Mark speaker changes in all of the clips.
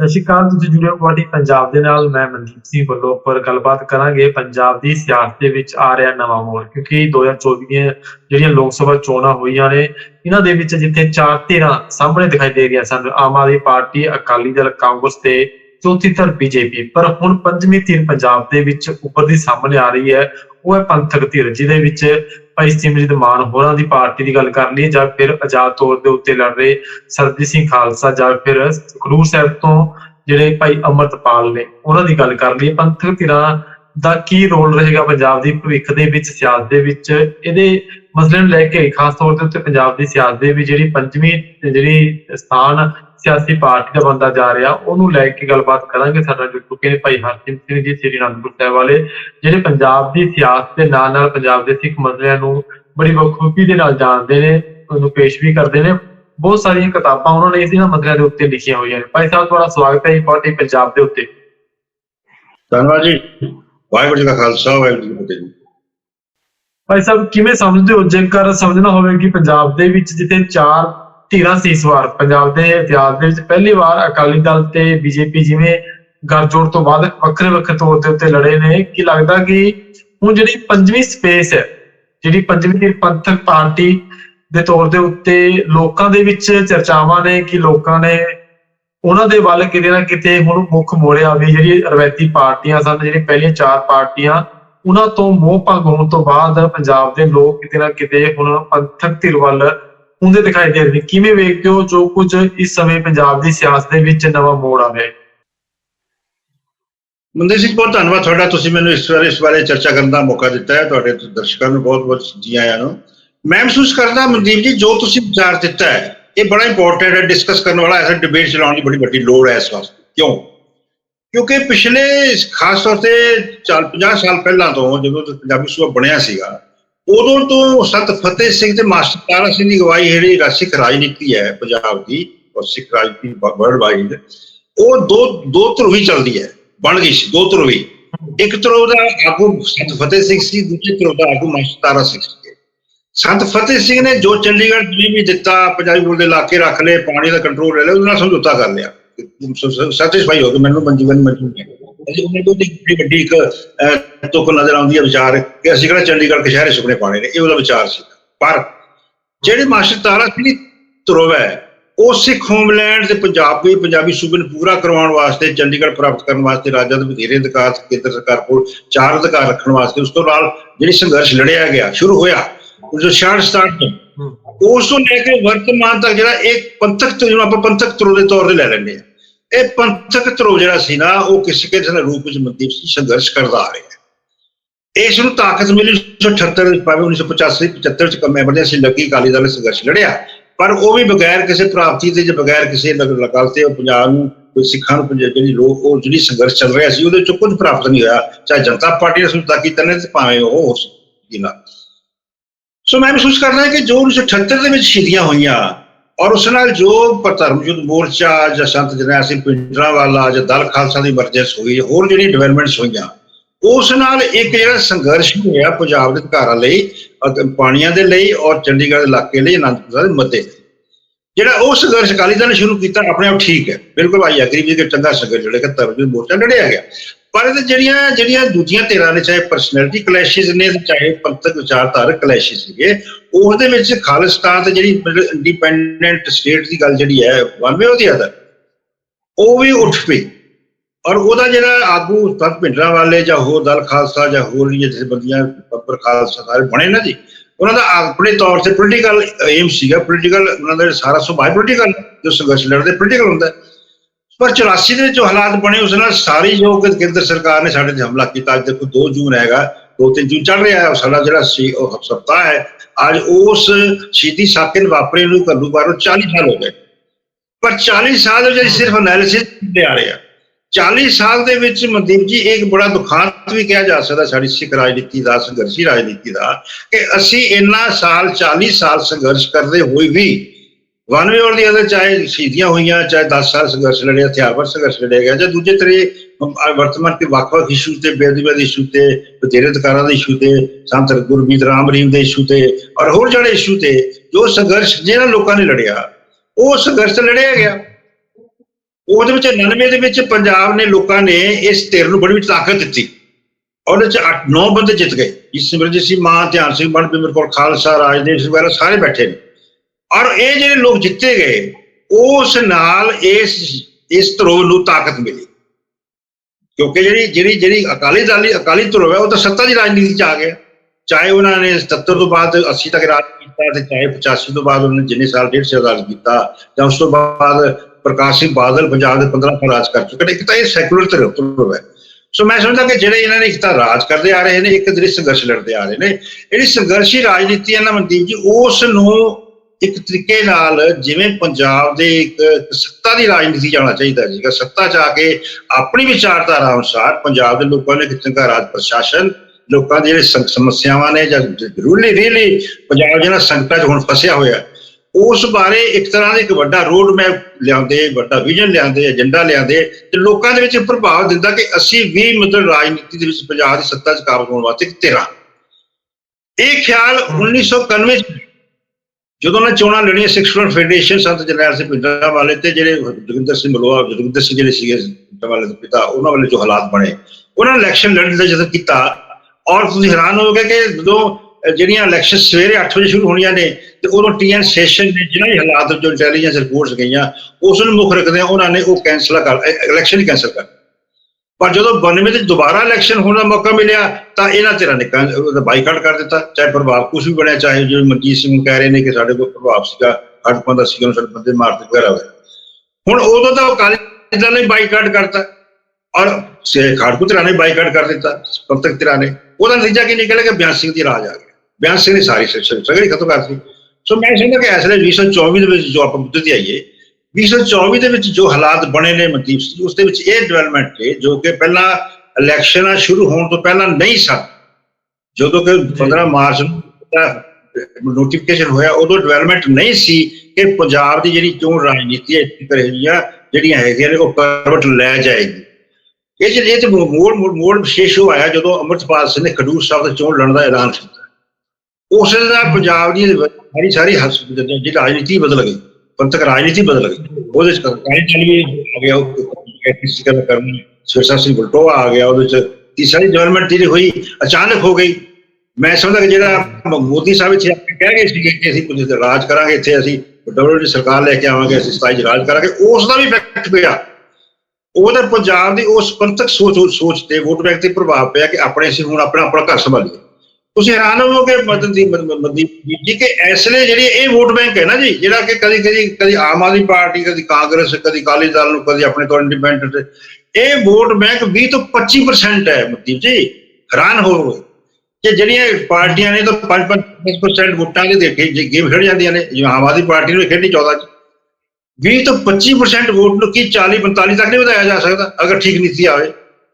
Speaker 1: ਸਤਿ ਸ਼੍ਰੀ ਅਕਾਲ, ਤੁਸੀਂ ਜੁੜੇ ਹੋ ਪੰਜਾਬ ਦੇ ਨਾਲ। ਮੈਂ ਮਨਦੀਪ ਸਿੰਘ ਵੱਲੋਂ ਪਰ ਗੱਲਬਾਤ ਕਰਾਂਗੇ। ਪੰਜਾਬ ਦੀ ਸਿਆਸਤ ਦੇ ਵਿੱਚ ਆ ਰਿਹਾ ਨਵਾਂ ਮੋੜ, ਕਿਉਂਕਿ 2024 ਦੀਆਂ ਜਿਹੜੀਆਂ ਲੋਕ ਸਭਾ ਚੋਣਾਂ ਹੋਈਆਂ ਨੇ, ਇਹਨਾਂ ਦੇ ਵਿੱਚ ਜਿੱਥੇ ਚਾਰ ਧਿਰਾਂ ਸਾਹਮਣੇ ਦਿਖਾਈ ਦੇ ਰਹੀਆਂ ਸਨ, ਆਮ ਆਦਮੀ ਪਾਰਟੀ, ਅਕਾਲੀ ਦਲ, ਕਾਂਗਰਸ ਤੇ ਚੌਥੀ ਧਿਰ ਬੀਜੇਪੀ। ਪਰ ਹੁਣ ਪੰਜਵੀਂ ਧਿਰ ਪੰਜਾਬ ਦੇ ਵਿੱਚ ਉੱਪਰ ਦੀ ਸਾਹਮਣੇ ਆ ਰਹੀ ਹੈ। ਉਹ ਹੈ ਪੰਥਕ ਧਿਰ, ਜਿਹਦੇ ਵਿੱਚ ਭਾਈ ਸਿਮਰਜੀਤ ਮਾਨ ਹੋਰਾਂ ਦੀ ਪਾਰਟੀ ਦੀ ਗੱਲ ਕਰ ਲਈਏ ਜਾਂ ਫਿਰ ਆਜ਼ਾਦ ਤੌਰ ਦੇ ਉੱਤੇ ਲੜ ਰਹੇ ਸਰਬਜੀਤ ਸਿੰਘ ਖਾਲਸਾ ਜਾਂ ਫਿਰ ਖਡੂਰ ਸਾਹਿਬ ਤੋਂ ਜਿਹੜੇ ਭਾਈ ਅਮਰਤਪਾਲ ਨੇ ਉਹਨਾਂ ਦੀ ਗੱਲ ਕਰ ਲਈਏ ਪੰਥਕ ਧਿਰਾਂ ਦਾ ਕੀ ਰੋਲ ਰਹੇਗਾ ਪੰਜਾਬ ਦੀ ਭਵਿੱਖ ਦੇ ਵਿੱਚ, ਸਿਆਸਤ ਦੇ ਵਿੱਚ? ਇਹਦੇ ਮਸਲੇ ਨੂੰ ਲੈ ਕੇ ਖਾਸ ਤੌਰ ਦੇ ਉੱਤੇ ਪੰਜਾਬ ਦੀ ਸਿਆਸਤ ਦੇ ਵੀ ਜਿਹੜੀ ਪੰਜਵੀਂ ਜਿਹੜੀ ਸਥਾਨ ਸਿਆਸੀ ਪਾਰਟੀ ਦਾ ਬੰਦਾ ਜਾ ਰਿਹਾ ਉਹਨੂੰ ਲੈ ਕੇ ਗੱਲਬਾਤ ਕਰਾਂਗੇ ਸਾਡਾ ਜੁੜ ਚੁੱਕੇ ਨੇ ਭਾਈ ਹਰਸਿੰਘ ਸਿੰਘ ਜੀ ਸ੍ਰੀ ਅਨੰਦਪੁਰ ਸਾਹਿਬ ਵਾਲੇ ਜਿਹੜੇ ਪੰਜਾਬ ਦੀ ਸਿਆਸਤ ਦੇ ਨਾਲ ਨਾਲ ਪੰਜਾਬ ਦੇ ਸਿੱਖ ਮਸਲਿਆਂ ਨੂੰ ਬੜੀ ਬਖੂਬੀ ਦੇ ਨਾਲ ਜਾਣਦੇ ਨੇ ਉਹਨੂੰ ਪੇਸ਼ ਵੀ ਕਰਦੇ ਨੇ। ਬਹੁਤ ਸਾਰੀਆਂ ਕਿਤਾਬਾਂ ਉਹਨਾਂ ਨੇ ਇਹਨਾਂ ਮਸਲਿਆਂ ਦੇ ਉੱਤੇ ਲਿਖੀਆਂ ਹੋਈਆਂ ਨੇ। ਭਾਈ ਸਾਹਿਬ ਤੁਹਾਡਾ ਸਵਾਗਤ ਹੈ ਜੀ ਪਾਰਟੀ ਪੰਜਾਬ ਦੇ ਉੱਤੇ।
Speaker 2: ਧੰਨਵਾਦ ਜੀ। ਵਾਹਿਗੁਰੂ ਜੀ ਕਾ ਖਾਲਸਾ ਵਾਹਿਗੁਰੂ ਜੀ ਕੀ ਫਤਿਹ
Speaker 1: ਭਾਈ ਸਾਹਿਬ ਕਿਵੇਂ ਸਮਝਦੇ ਹੋ? ਜੇਕਰ ਸਮਝਣਾ ਹੋਵੇ ਕਿ ਪੰਜਾਬ ਦੇ ਵਿੱਚ ਜਿੱਥੇ ਚਾਰ ਧਿਰਾਂ ਸੀ ਇਸ ਵਾਰ। ਪੰਜਾਬ ਦੇ ਇਤਿਹਾਸ ਦੇ ਵਿੱਚ ਪਹਿਲੀ ਵਾਰ ਅਕਾਲੀ ਦਲ ਤੇ ਬੀਜੇਪੀ ਜਿਵੇਂ ਗੱਠਜੋੜ ਤੋਂ ਬਾਅਦ ਵੱਖਰੇ ਵੱਖਰੇ ਤੌਰ ਤੇ ਉੱਤੇ ਲੜੇ ਨੇ। ਕੀ ਲੱਗਦਾ ਕਿ ਹੁਣ ਜਿਹੜੀ ਪੰਜਵੀਂ ਸਪੇਸ ਹੈ, ਜਿਹੜੀ ਪੰਜਵੀਂ ਪੰਥਕ ਪਾਰਟੀ ਦੇ ਤੌਰ ਦੇ ਉੱਤੇ ਲੋਕਾਂ ਦੇ ਵਿੱਚ ਚਰਚਾਵਾਂ ਨੇ ਕਿ ਲੋਕਾਂ ਨੇ ਉਹਨਾਂ ਦੇ ਵੱਲ ਕਿਤੇ ਨਾ ਕਿਤੇ ਹੁਣ ਮੁੱਖ ਮੋੜਿਆ ਵੀ ਜਿਹੜੀ ਰਵਾਇਤੀ ਪਾਰਟੀਆਂ ਸਨ, ਜਿਹੜੀਆਂ ਪਹਿਲੀਆਂ ਚਾਰ ਪਾਰਟੀਆਂ, ਉਹਨਾਂ ਤੋਂ ਮੋਹ ਭੰਗ ਹੋਣ ਤੋਂ ਬਾਅਦ ਪੰਜਾਬ ਦੇ ਲੋਕ ਕਿਤੇ ਨਾ ਕਿਤੇ ਹੁਣ ਪੰਥਕ ਧਿਰ ਵੱਲ ਹੁੰਦੇ ਦਿਖਾਈ ਦੇ ਰਹੇ ਨੇ। ਕਿਵੇਂ ਵੇਖਦੇ ਹੋ ਜੋ ਕੁਝ ਇਸ ਸਮੇਂ ਪੰਜਾਬ ਦੀ ਸਿਆਸਤ ਦੇ ਵਿੱਚ ਨਵਾਂ ਮੋੜ ਆ ਰਿਹਾ ਹੈ
Speaker 2: ਮੰਦਰ ਸਿੰਘ, ਬਹੁਤ ਧੰਨਵਾਦ ਤੁਹਾਡਾ। ਤੁਸੀਂ ਮੈਨੂੰ ਇਸ ਬਾਰੇ ਇਸ ਬਾਰੇ ਚਰਚਾ ਕਰਨ ਦਾ ਮੌਕਾ ਦਿੱਤਾ ਹੈ। ਤੁਹਾਡੇ ਦਰਸ਼ਕਾਂ ਨੂੰ ਬਹੁਤ ਬਹੁਤ ਜੀ ਆਇਆਂ ਨੂੰ। ਮੈਂ ਮਹਿਸੂਸ ਕਰਦਾ, ਮਨਦੀਪ ਜੀ, ਜੋ ਤੁਸੀਂ ਵਿਚਾਰ ਦਿੱਤਾ ਹੈ, ਇਹ ਬੜਾ ਇੰਪੋਰਟੈਂਟ ਹੈ। ਡਿਸਕਸ ਕਰਨ ਵਾਲਾ ਐਸਾ ਡਿਬੇਟ ਚਲਾਉਣ ਦੀ ਬੜੀ ਵੱਡੀ ਲੋੜ ਹੈ ਇਸ ਵਾਸਤੇ। ਕਿਉਂ? ਕਿਉਂਕਿ ਪਿਛਲੇ, ਖਾਸ ਤੌਰ ਤੇ 50 ਸਾਲ ਪਹਿਲਾਂ ਤੋਂ ਜਦੋਂ ਪੰਜਾਬੀ ਸੂਬਾ ਬਣਿਆ ਸੀਗਾ ਉਦੋਂ ਤੋਂ ਸੰਤ ਫਤਿਹ ਸਿੰਘ ਤੇ ਮਾਸਟਰ ਤਾਰਾ ਸਿੰਘ ਦੀ ਅਗਵਾਈ ਜਿਹੜੀ ਸਿੱਖ ਰਾਜਨੀਤੀ ਹੈ ਪੰਜਾਬ ਦੀ, ਔਰ ਸਿੱਖ ਰਾਜਨੀਤੀ ਵਰਲਡ ਵਾਈਡ, ਉਹ ਦੋ ਦੋ ਧਰੂਹੀ ਚੱਲਦੀ ਹੈ, ਬਣ ਗਈ ਸੀ, ਦੋ ਧਰੂਹੀ ਇੱਕ ਧਰੋਹ ਦਾ ਆਗੂ ਸੰਤ ਫਤਿਹ ਸਿੰਘ ਸੀ, ਦੂਜੇ ਧਰੋਹ ਦਾ ਆਗੂ ਮਾਸਟਰ ਤਾਰਾ ਸਿੰਘ ਸੀ। ਸੰਤ ਫਤਿਹ ਸਿੰਘ ਨੇ ਜੋ ਚੰਡੀਗੜ੍ਹ ਜਿਵੇਂ ਵੀ ਦਿੱਤਾ, ਪੰਜਾਬੀ ਬੋਲਦੇ ਇਲਾਕੇ ਰੱਖ ਲਏ, ਪਾਣੀ ਦਾ ਕੰਟਰੋਲ ਲੈ ਲਿਆ ਉਹਨਾਂ ਨਾਲ ਸਮਝੌਤਾ ਕਰ ਲਿਆ। ਸੈਟੀਸਫਾਈ ਹੋ ਗਏ ਮੈਨੂੰ ਮਨਜੀਵਨ ਮਨਜੂਰ ਹੈ। ਉਹਨਾਂ ਵੱਡੀ ਇੱਕ ਤੁਕ ਨਜ਼ਰ ਆਉਂਦੀ ਹੈ ਵਿਚਾਰ ਕਿ ਅਸੀਂ ਕਿਹੜਾ ਚੰਡੀਗੜ੍ਹ ਕਸ਼ਹਿਰੇ ਸੁਪਨੇ ਪਾਣੇ ਨੇ ਇਹ ਉਹਦਾ ਵਿਚਾਰ ਸੀ। ਪਰ ਜਿਹੜੇ ਮਾਸਟਰ ਤਾਰਾ ਸਿੰਘ ਧਰੋਹ ਹੈ ਉਹ ਸਿੱਖ ਹੋਮਲੈਂਡ ਤੇ ਪੰਜਾਬੀ ਪੰਜਾਬੀ ਸੂਬੇ ਨੂੰ ਪੂਰਾ ਕਰਵਾਉਣ ਵਾਸਤੇ ਚੰਡੀਗੜ੍ਹ ਪ੍ਰਾਪਤ ਕਰਨ ਵਾਸਤੇ ਰਾਜਾਂ ਦੇ ਵਧੇਰੇ ਅਧਿਕਾਰ ਕੇਂਦਰ ਸਰਕਾਰ ਕੋਲ ਚਾਰ ਅਧਿਕਾਰ ਰੱਖਣ ਵਾਸਤੇ ਉਸ ਤੋਂ ਨਾਲ ਜਿਹੜੀ ਸੰਘਰਸ਼ ਲੜਿਆ ਗਿਆ ਸ਼ੁਰੂ ਹੋਇਆ 1966 ਸਟਾਰਟ ਤੋਂ। ਉਸ ਤੋਂ ਲੈ ਕੇ ਵਰਤਮਾਨ ਤੱਕ ਜਿਹੜਾ ਇੱਕ ਪੰਥਕ ਤੋਂ ਜਿਹਨੂੰ ਆਪਾਂ ਪੰਥਕ ਤਰੋ ਦੇ ਤੌਰ ਤੇ ਲੈ ਲੈਂਦੇ ਆ ਇਹ ਪੰਥਕ ਤਰੋ ਜਿਹੜਾ ਸੀ ਨਾ, ਉਹ ਕਿਸੇ ਕਿਸੇ ਨਾ ਰੂਪ ਵਿੱਚ ਮਨਦੀਪ ਸਿੰਘ ਸੰਘਰਸ਼ ਕਰਦਾ ਆ ਰਿਹਾ। ਇਸ ਨੂੰ ਤਾਕਤ ਮਿਲੀ 1978 ਵਿੱਚ, ਭਾਵੇਂ 1985 75 ਚ ਕੰਮੇ ਬੜੇ ਸੀ, ਲੱਗੀ ਕਾਲੀ ਦਲ ਸੰਘਰਸ਼ ਲੜਿਆ। ਪਰ ਉਹ ਵੀ ਬਗੈਰ ਕਿਸੇ ਪ੍ਰਾਪਤੀ ਦੇ ਜਾਂ ਬਗੈਰ ਕਿਸੇ ਲਗਲ ਤੇ ਉਹ ਪੰਜਾਬ ਨੂੰ, ਕੋਈ ਸਿੱਖਾਂ ਨੂੰ ਜਿਹੜੀ ਲੋਕ, ਉਹ ਜਿਹੜੀ ਸੰਘਰਸ਼ ਚੱਲ ਰਿਹਾ ਸੀ, ਉਹਦੇ ਚੋਂ ਕੁਝ ਪ੍ਰਾਪਤ ਨਹੀਂ ਹੋਇਆ। ਚਾਹੇ ਜਨਤਾ ਪਾਰਟੀ ਨੇ ਸਮਝੌਤਾ ਕੀਤਾ ਨੇ ਤੇ ਭਾਵੇਂ ਉਹ ਹੋ ਨਾ। ਸੋ ਮੈਂ ਮਹਿਸੂਸ ਕਰਦਾ ਕਿ ਜੋ 1978 ਦੇ ਵਿੱਚ ਸ਼ਹੀਦੀਆਂ ਹੋਈਆਂ ਔਰ ਉਸ ਨਾਲ ਜੋ ਧਰਮ ਯੁੱਧ ਮੋਰਚਾ ਜਾਂ ਸੰਤ ਜਰਨੈਲ ਸਿੰਘ ਪਿੰਡਰਾਵਾਲਾ ਜਾਂ ਦਲ ਖਾਲਸਾ ਦੀ ਮਰਜ਼ਸ ਹੋਈ ਹੋਰ ਜਿਹੜੀ ਡਿਵੈਲਪਮੈਂਟਸ ਹੋਈਆਂ, ਉਸ ਨਾਲ ਇੱਕ ਜਿਹੜਾ ਸੰਘਰਸ਼ ਹੋਇਆ ਪੰਜਾਬ ਦੇ ਅਧਿਕਾਰਾਂ ਲਈ ਪਾਣੀਆਂ ਦੇ ਲਈ ਔਰ ਚੰਡੀਗੜ੍ਹ ਦੇ ਇਲਾਕੇ ਲਈ, ਅਨੰਦਪੁਰ ਦੇ ਮੱਦੇ ਜਿਹੜਾ ਉਹ ਸੰਘਰਸ਼ ਅਕਾਲੀ ਦਲ ਨੇ ਸ਼ੁਰੂ ਕੀਤਾ, ਆਪਣੇ ਆਪ ਠੀਕ ਹੈ। ਬਿਲਕੁਲ ਭਾਈ ਅਗਰੀ ਵੀ ਕਿ ਚੰਗਾ ਸੰਘਰਸ਼ ਜਿਹੜਾ ਕਿ ਧਰਮ ਯੁੱਧ ਮੋਰਚਾ ਲੜਿਆ ਗਿਆ। ਪਰ ਇਹ ਜਿਹੜੀਆਂ ਜਿਹੜੀਆਂ ਦੂਜੀਆਂ ਧਿਰਾਂ ਨੇ, ਚਾਹੇ ਪਰਸਨੈਲਿਟੀ ਕਲੈਸ਼ਿਸ ਨੇ ਚਾਹੇ ਪੰਥਕ ਵਿਚਾਰਧਾਰਕ ਕਲੈਸ਼ਿਸ ਸੀਗੇ, ਉਹਦੇ ਵਿੱਚ ਖਾਲਿਸਤਾਨ ਤੇ ਜਿਹੜੀ ਇੰਡੀਪੈਂਡੈਂਟ ਸਟੇਟ ਦੀ ਗੱਲ ਜਿਹੜੀ ਹੈ, ਵਨ ਉਹਦੀ ਆਦਾ ਉਹ ਵੀ ਉੱਠ ਪਈ। ਔਰ ਉਹਦਾ ਜਿਹੜਾ ਆਗੂ ਤਤ ਭਿੰਡਰਾ ਵਾਲੇ ਜਾਂ ਹੋਰ ਦਲ ਖਾਲਸਾ ਜਾਂ ਹੋਰ ਜਿਹੜੇ ਬੰਦੀਆਂ ਬੱਬਰ ਖਾਲਸਾ ਸਾਰੇ ਬਣੇ ਨਾ ਜੀ, ਉਹਨਾਂ ਦਾ ਆਪਣੇ ਤੌਰ ਤੇ ਪੋਲੀਟੀਕਲ ਏਮ ਸੀਗਾ ਪੋਲੀਟੀਕਲ ਉਹਨਾਂ ਦਾ ਸਾਰਾ ਸੁਭਾਅ ਪੋਲੀਟੀਕਲ ਜੋ ਸੰਘਰਸ਼ ਲੜਦੇ ਪੋਲੀਟੀਕਲ ਹੁੰਦਾ। ਪਰ 84 ਦੇ ਵਿੱਚ ਜੋ ਹਾਲਾਤ ਬਣੇ, ਉਸ ਨਾਲ ਸਾਰੀ ਜੋ ਕੇਂਦਰ ਸਰਕਾਰ ਨੇ ਸਾਡੇ ਤੇ ਹਮਲਾ ਕੀਤਾ। ਅੱਜ ਦੇਖੋ 2 ਜੂਨ ਹੈਗਾ 2-3 ਜੂਨ ਚੱਲ ਰਿਹਾ ਹੈ ਸਾਡਾ ਜਿਹੜਾ ਸੀ, ਉਹ ਸਪਤਾਹ ਹੈ, ਅੱਜ ਉਸ ਸ਼ਹੀਦੀ ਸਾਕੇ ਨੂੰ ਵਾਪਰੇ ਨੂੰ ਕੱਲੂ ਬਾਰੋਂ 40 ਸਾਲ ਹੋ ਗਏ। ਪਰ 40 ਸਾਲ ਦੇ ਜਿਹੜੀ ਸਿਰਫ ਐਨਾਲਿਸਿਸ ਤੇ ਆ ਰਿਹਾ 40 ਸਾਲ ਦੇ ਵਿੱਚ ਮਨਦੀਪ ਜੀ ਇੱਕ ਬੜਾ ਦੁਖਾਂਤ ਵੀ ਕਿਹਾ ਜਾ ਸਕਦਾ, ਸਾਡੀ ਸਿੱਖ ਰਾਜਨੀਤੀ ਦਾ, ਸੰਘਰਸ਼ੀ ਰਾਜਨੀਤੀ ਦਾ, ਕਿ ਅਸੀਂ ਇੰਨਾ ਸਾਲ 40 ਸਾਲ ਸੰਘਰਸ਼ ਕਰਦੇ ਹੋਏ ਵੀ ਵਨ ਵੇ ਔਰ ਦੀ ਅਦਰ ਚਾਹੇ ਸ਼ਹੀਦੀਆਂ ਹੋਈਆਂ, ਚਾਹੇ 10 ਸਾਲ ਸੰਘਰਸ਼ ਲੜਿਆ ਹਥਿਆਰਬੰਦ ਸੰਘਰਸ਼ ਲੜਿਆ ਗਿਆ, ਜਾਂ ਦੂਜੇ ਤਰੇ ਵਰਤਮਾਨ ਕੇ ਵੱਖ-ਵੱਖ ਇਸ਼ੂ ਤੇ ਬੇਅਦਬੀ ਇਸ਼ੂ ਤੇ ਬਤੇਰੇ ਅਧਿਕਾਰਾਂ ਦੇ ਇਸ਼ੂ ਤੇ, ਸੰਤ ਗੁਰਮੀਤ ਰਾਮ ਰਹੀਮ ਦੇ ਇਸ਼ੂ ਤੇ, ਔਰ ਹੋਰ ਜਿਹੜੇ ਇਸ਼ੂ ਤੇ, ਜੋ ਸੰਘਰਸ਼ ਜਿਹੜਾ ਲੋਕਾਂ ਨੇ ਲੜਿਆ, ਉਹ ਸੰਘਰਸ਼ ਲੜਿਆ ਗਿਆ। ਉਹਦੇ ਵਿੱਚ 99 ਦੇ ਵਿੱਚ ਪੰਜਾਬ ਨੇ ਲੋਕਾਂ ਨੇ ਇਸ ਧਿਰ ਨੂੰ ਬੜੀ ਤਾਕਤ ਦਿੱਤੀ। ਉਹਦੇ ਚ 8-9 ਬੰਦੇ ਜਿੱਤ ਗਏ। ਜਿਸ ਸਿਮਰਜੀਤ ਸਿੰਘ ਮਾਨ ਧਿਆਨ ਸਿੰਘ ਬਣ, ਬਿਮਰ ਕੋਲ ਖਾਲਸਾ, ਰਾਜਦੇਵ ਸਿੰਘ ਵਗੈਰਾ ਸਾਰੇ ਬੈਠੇ ਨੇ। ਔਰ ਇਹ ਜਿਹੜੇ ਲੋਕ ਜਿੱਤੇ ਗਏ, ਉਸ ਨਾਲ ਇਸ ਇਸ ਧਰੋਹ ਨੂੰ ਤਾਕਤ ਮਿਲੀ। ਕਿਉਂਕਿ ਜਿਹੜੀ ਜਿਹੜੀ ਜਿਹੜੀ ਅਕਾਲੀ ਦਲ ਅਕਾਲੀ ਧਰੋਹ ਹੈ, ਉਹ ਤਾਂ ਸੱਤਾ ਦੀ ਰਾਜਨੀਤੀ ਚ ਆ ਗਿਆ। ਚਾਹੇ ਉਹਨਾਂ ਨੇ 77 ਤੋਂ ਬਾਅਦ 80 ਤੱਕ ਰਾਜ ਕੀਤਾ ਤੇ ਚਾਹੇ 85 ਤੋਂ ਬਾਅਦ ਉਹਨਾਂ ਨੇ ਜਿੰਨੇ ਸਾਲ, ਡੇਢ ਸਾਲ ਰਾਜ ਕੀਤਾ, ਜਾਂ ਉਸ ਤੋਂ ਬਾਅਦ ਪ੍ਰਕਾਸ਼ ਸਿੰਘ ਬਾਦਲ ਪੰਜਾਬ ਦੇ 15 ਸਾਲ ਰਾਜ ਕਰ ਚੁੱਕੇ ਨੇ। ਇੱਕ ਤਾਂ ਇਹ ਸੈਕੂਲਰ ਧਰੋਹ ਹੈ। ਸੋ ਮੈਂ ਸਮਝਦਾ ਕਿ ਜਿਹੜੇ ਇਹਨਾਂ ਨੇ ਇੱਕ ਤਾਂ ਰਾਜ ਕਰਦੇ ਆ ਰਹੇ ਨੇ, ਇੱਕ ਦ੍ਰਿਸ਼ ਸੰਘਰਸ਼ ਲੜਦੇ ਆ ਰਹੇ ਨੇ। ਜਿਹੜੀ ਸੰਘਰਸ਼ੀ ਰਾਜਨੀਤੀ ਹੈ ਨਾ ਮਨਦੀਪ ਜੀ, ਉਸ ਨੂੰ ਇੱਕ ਤਰੀਕੇ ਨਾਲ ਜਿਵੇਂ ਪੰਜਾਬ ਦੇ ਇੱਕ ਸੱਤਾ ਦੀ ਰਾਜਨੀਤੀ ਜਾਣਾ ਚਾਹੀਦਾ ਸੀਗਾ ਸੱਤਾ ਚ ਆ ਕੇ ਆਪਣੀ ਵਿਚਾਰਧਾਰਾ ਅਨੁਸਾਰ ਪੰਜਾਬ ਦੇ ਲੋਕਾਂ ਨੇ ਕਿਤੇ ਦਾ ਰਾਜ ਪ੍ਰਸ਼ਾਸਨ, ਲੋਕਾਂ ਦੀ ਜਿਹੜੇ ਸਮੱਸਿਆਵਾਂ ਨੇ ਜਾਂ ਜ਼ਰੂਰੀ ਰੀਲੀ ਪੰਜਾਬ ਜਿਹੜਾ ਸੰਕਟਾਂ 'ਚ ਹੁਣ ਫਸਿਆ ਹੋਇਆ, ਉਸ ਬਾਰੇ ਇੱਕ ਤਰ੍ਹਾਂ ਦਾ ਇੱਕ ਵੱਡਾ ਰੋਡ ਮੈਪ ਲਿਆਉਂਦੇ, ਵੱਡਾ ਵਿਜ਼ਨ ਲਿਆਉਂਦੇ ਏਜੰਡਾ ਲਿਆਉਂਦੇ ਤੇ ਲੋਕਾਂ ਦੇ ਵਿੱਚ ਪ੍ਰਭਾਵ ਦਿੰਦਾ ਕਿ ਅਸੀਂ ਵੀ ਮਤਲਬ ਰਾਜਨੀਤੀ ਦੇ ਵਿੱਚ ਪੰਜਾਬ ਦੀ ਸੱਤਾ 'ਚ ਕਾਬੂ ਹੋਣ ਵਾਸਤੇ ਤੇਰਾ ਇਹ ਖਿਆਲ 1991 ਚ ਜਦੋਂ ਨੇ ਚੋਣਾਂ ਲੜੀਆਂ ਸਿੱਖ ਸਟੂਡੈਂਟ ਫੈਡਰੇਸ਼ਨ ਸੰਤ ਜਰਨੈਲ ਸਿੰਘ ਪਿੰਡਾਂ ਵਾਲੇ ਤੇ ਜਿਹੜੇ ਜਗਿੰਦਰ ਸਿੰਘ ਮਲੋਆ ਜਗਿੰਦਰ ਸਿੰਘ ਜਿਹੜੇ ਸੀਗੇ ਵਾਲੇ ਦੇ ਪਿਤਾ, ਉਹਨਾਂ ਵਾਲੇ ਜੋ ਹਾਲਾਤ ਬਣੇ, ਉਹਨਾਂ ਨੇ ਇਲੈਕਸ਼ਨ ਲੜਨ ਦਾ ਜਦੋਂ ਕੀਤਾ, ਔਰ ਤੁਸੀਂ ਹੈਰਾਨ ਹੋਗੇ ਕਿ ਜਦੋਂ ਜਿਹੜੀਆਂ ਇਲੈਕਸ਼ਨ ਸਵੇਰੇ 8 ਵਜੇ ਸ਼ੁਰੂ ਹੋਣੀਆਂ ਨੇ, ਤੇ ਉਦੋਂ ਟੀਐਨ ਸੈਸ਼ਨ ਦੇ ਜਿਹਨਾਂ ਹਾਲਾਤ ਜੋ ਇੰਟੈਲੀਜੈਂਸ ਰਿਪੋਰਟਸ ਗਈਆਂ, ਉਸ ਨੂੰ ਮੁੱਖ ਰੱਖਦੇ ਉਹਨਾਂ ਨੇ ਉਹ ਕੈਨਸਲ ਕਰ ਇਲੈਕਸ਼ਨ ਹੀ ਕੈਨਸਲ ਕਰ ਪਰ ਜਦੋਂ 92 ਵਿੱਚ ਦੁਬਾਰਾ ਇਲੈਕਸ਼ਨ ਹੋਣ ਦਾ ਮੌਕਾ ਮਿਲਿਆ, ਤਾਂ ਇਹਨਾਂ ਧਿਰਾਂ ਨੇ ਬਾਈਕਾਟ ਕਰ ਦਿੱਤਾ, ਚਾਹੇ ਪ੍ਰਭਾਵ ਕੁਝ ਵੀ ਬਣਿਆ, ਚਾਹੇ ਜਿਵੇਂ ਮਨਜੀਤ ਸਿੰਘ ਕਹਿ ਰਹੇ ਨੇ ਕਿ ਸਾਡੇ ਕੋਲ ਪ੍ਰਭਾਵ ਸੀਗਾ ਹੱਡ ਦਾ ਸੀਗਾ ਸਾਡੇ ਬੰਦੇ ਮਾਰਦੇ ਵਗੈਰਾ ਵਗੈਰਾ ਹੁਣ ਉਦੋਂ ਤਾਂ ਅਕਾਲੀ ਦਲ ਨੇ ਬਾਈਕਾਟ ਕਰਤਾ, ਔਰ ਸੇ ਖਾੜਕੂ ਧਿਰਾਂ ਨੇ ਬਾਈਕਾਟ ਕਰ ਦਿੱਤਾ, ਪੰਥਕ ਧਿਰਾਂ ਨੇ। ਉਹਦਾ ਨਤੀਜਾ ਕੀ ਨਿਕਲਿਆ ਕਿ ਬਿਆਨ ਸਿੰਘ ਦੀ ਰਾਜ ਆ ਗਿਆ। ਬਿਆਨ ਸਿੰਘ ਨੇ ਸਾਰੀ ਸੈਕਸ਼ਨ ਸਗੜੀ ਖਤਮ ਕਰਤੀ ਸੋ ਮੈਂ ਸਮਝਦਾ ਕਿ ਇਸ ਲਈ 2024 ਦੇ ਵਿੱਚ ਜੋ ਆਪਾਂ ਮੁੱਦੇ ਤੇ ਆਈਏ 2024 ਦੇ ਵਿੱਚ ਜੋ ਹਾਲਾਤ ਬਣੇ ਨੇ ਮਨਦੀਪ ਸਿੰਘ ਉਸ ਦੇ ਵਿੱਚ ਇਹ ਡਿਵੈਲਪਮੈਂਟ ਹੈ ਜੋ ਕਿ ਪਹਿਲਾਂ ਇਲੈਕਸ਼ਨਾਂ ਸ਼ੁਰੂ ਹੋਣ ਤੋਂ ਪਹਿਲਾਂ ਨਹੀਂ ਸਨ ਜਦੋਂ ਕਿ 15 ਮਾਰਚ ਨੂੰ ਨੋਟੀਫਿਕੇਸ਼ਨ ਹੋਇਆ ਉਦੋਂ ਡਿਵੈਲਪਮੈਂਟ ਨਹੀਂ ਸੀ ਕਿ ਪੰਜਾਬ ਦੀ ਜਿਹੜੀ ਚੋਣ ਰਾਜਨੀਤੀ ਹੈ ਇਸ ਤਰ੍ਹਾਂ ਜਿਹੜੀਆਂ ਹੈਗੀਆਂ ਨੇ ਉਹ ਕਰਵਟ ਲੈ ਜਾਏਗੀ। ਇਹ ਜਿਹੜੇ ਤੇ ਮੋੜ ਮੋੜ ਵਿਸ਼ੇਸ਼ ਹੋਇਆ ਜਦੋਂ ਅਮਰਤਪਾਲ ਸਿੰਘ ਨੇ ਖਡੂਰ ਸਾਹਿਬ ਦਾ ਚੋਣ ਲੜਨ ਦਾ ਐਲਾਨ ਕੀਤਾ। ਉਸ ਦਾ ਪੰਜਾਬ ਦੀ ਸਾਰੀ ਸਾਰੀ ਜਿਹੜੀ ਰਾਜਨੀਤੀ ਬਦਲ ਗਈ। ਪੰਥਕ ਰਾਜਨੀਤੀ ਬਦਲ ਗਈ। ਉਹਦੇ ਚ ਕਾਲੀ ਦਲ ਵੀ ਆ ਗਿਆ ਕਿਸੇ ਗੱਲ ਕਰਨ ਸਿਰਸਾ ਸਿੰਘ ਬਲਟੋਆ ਆ ਗਿਆ, ਉਹਦੇ ਚ ਤੀਸਰੀ ਡਿਵੈਲਪਮੈਂਟ ਜਿਹੜੀ ਹੋਈ, ਅਚਾਨਕ ਹੋ ਗਈ। ਮੈਂ ਸਮਝਦਾ ਕਿ ਜਿਹੜਾ ਮੋਦੀ ਸਾਹਿਬ ਇੱਥੇ ਕਹਿ ਗਏ ਸੀ ਕਿ ਅਸੀਂ ਕੁਝ ਦਾ ਰਾਜ ਕਰਾਂਗੇ, ਇੱਥੇ ਅਸੀਂ ਡਬਲ ਸਰਕਾਰ ਲੈ ਕੇ ਆਵਾਂਗੇ, ਅਸੀਂ ਸਤਾਈ ਰਾਜ ਕਰਾਂਗੇ, ਉਸ ਦਾ ਵੀ ਇਫੈਕਟ ਪਿਆ। ਉਹਦੇ ਪੰਜਾਬ ਦੀ ਉਸ ਪੰਥਕ ਸੋਚ ਸੋਚ ਤੇ ਵੋਟ ਬੈਂਕ ਤੇ ਪ੍ਰਭਾਵ ਪਿਆ ਕਿ ਆਪਣੇ ਅਸੀਂ ਹੁਣ ਆਪਣਾ ਆਪਣਾ ਘਰ ਸੰਭਾਲੀਏ। ਤੁਸੀਂ ਹੈਰਾਨ ਹੋਵੋਗੇ ਮਦਨ ਦੀ ਮਨਦੀਪ ਜੀ ਕਿ ਐਸਲੇ ਜਿਹੜੀ ਇਹ ਵੋਟ ਬੈਂਕ ਹੈ ਨਾ ਜੀ, ਜਿਹੜਾ ਕਿ ਕਦੀ ਕਦੀ ਕਦੀ ਆਮ ਆਦਮੀ ਪਾਰਟੀ, ਕਦੀ ਕਾਂਗਰਸ, ਕਦੀ ਅਕਾਲੀ ਦਲ ਨੂੰ, ਕਦੀ ਆਪਣੇ ਤੋਂ ਇੰਡੀਪੈਂਡੈਂਟ ਇਹ ਵੋਟ ਬੈਂਕ 20 ਤੋਂ 25% ਹੈ ਮਨਦੀਪ ਜੀ। ਹੈਰਾਨ ਹੋਵੋਗੇ ਕਿ ਜਿਹੜੀਆਂ ਪਾਰਟੀਆਂ ਨੇ ਤਾਂ 5-5% ਵੋਟਾਂ ਦੇ ਦੇਖੇ ਗੇਮ ਖੇਡ ਜਾਂਦੀਆਂ ਨੇ, ਜਿਵੇਂ ਆਮ ਆਦਮੀ ਪਾਰਟੀ ਨੂੰ ਖੇਡੀ 14 ਚ 20 ਤੋਂ 25% ਵੋਟ ਨੂੰ ਕੀ 40-45 ਤੱਕ ਨਹੀਂ ਵਧਾਇਆ ਜਾ ਸਕਦਾ, ਅਗਰ ਠੀਕ ਨੀਤੀ ਆਵੇ।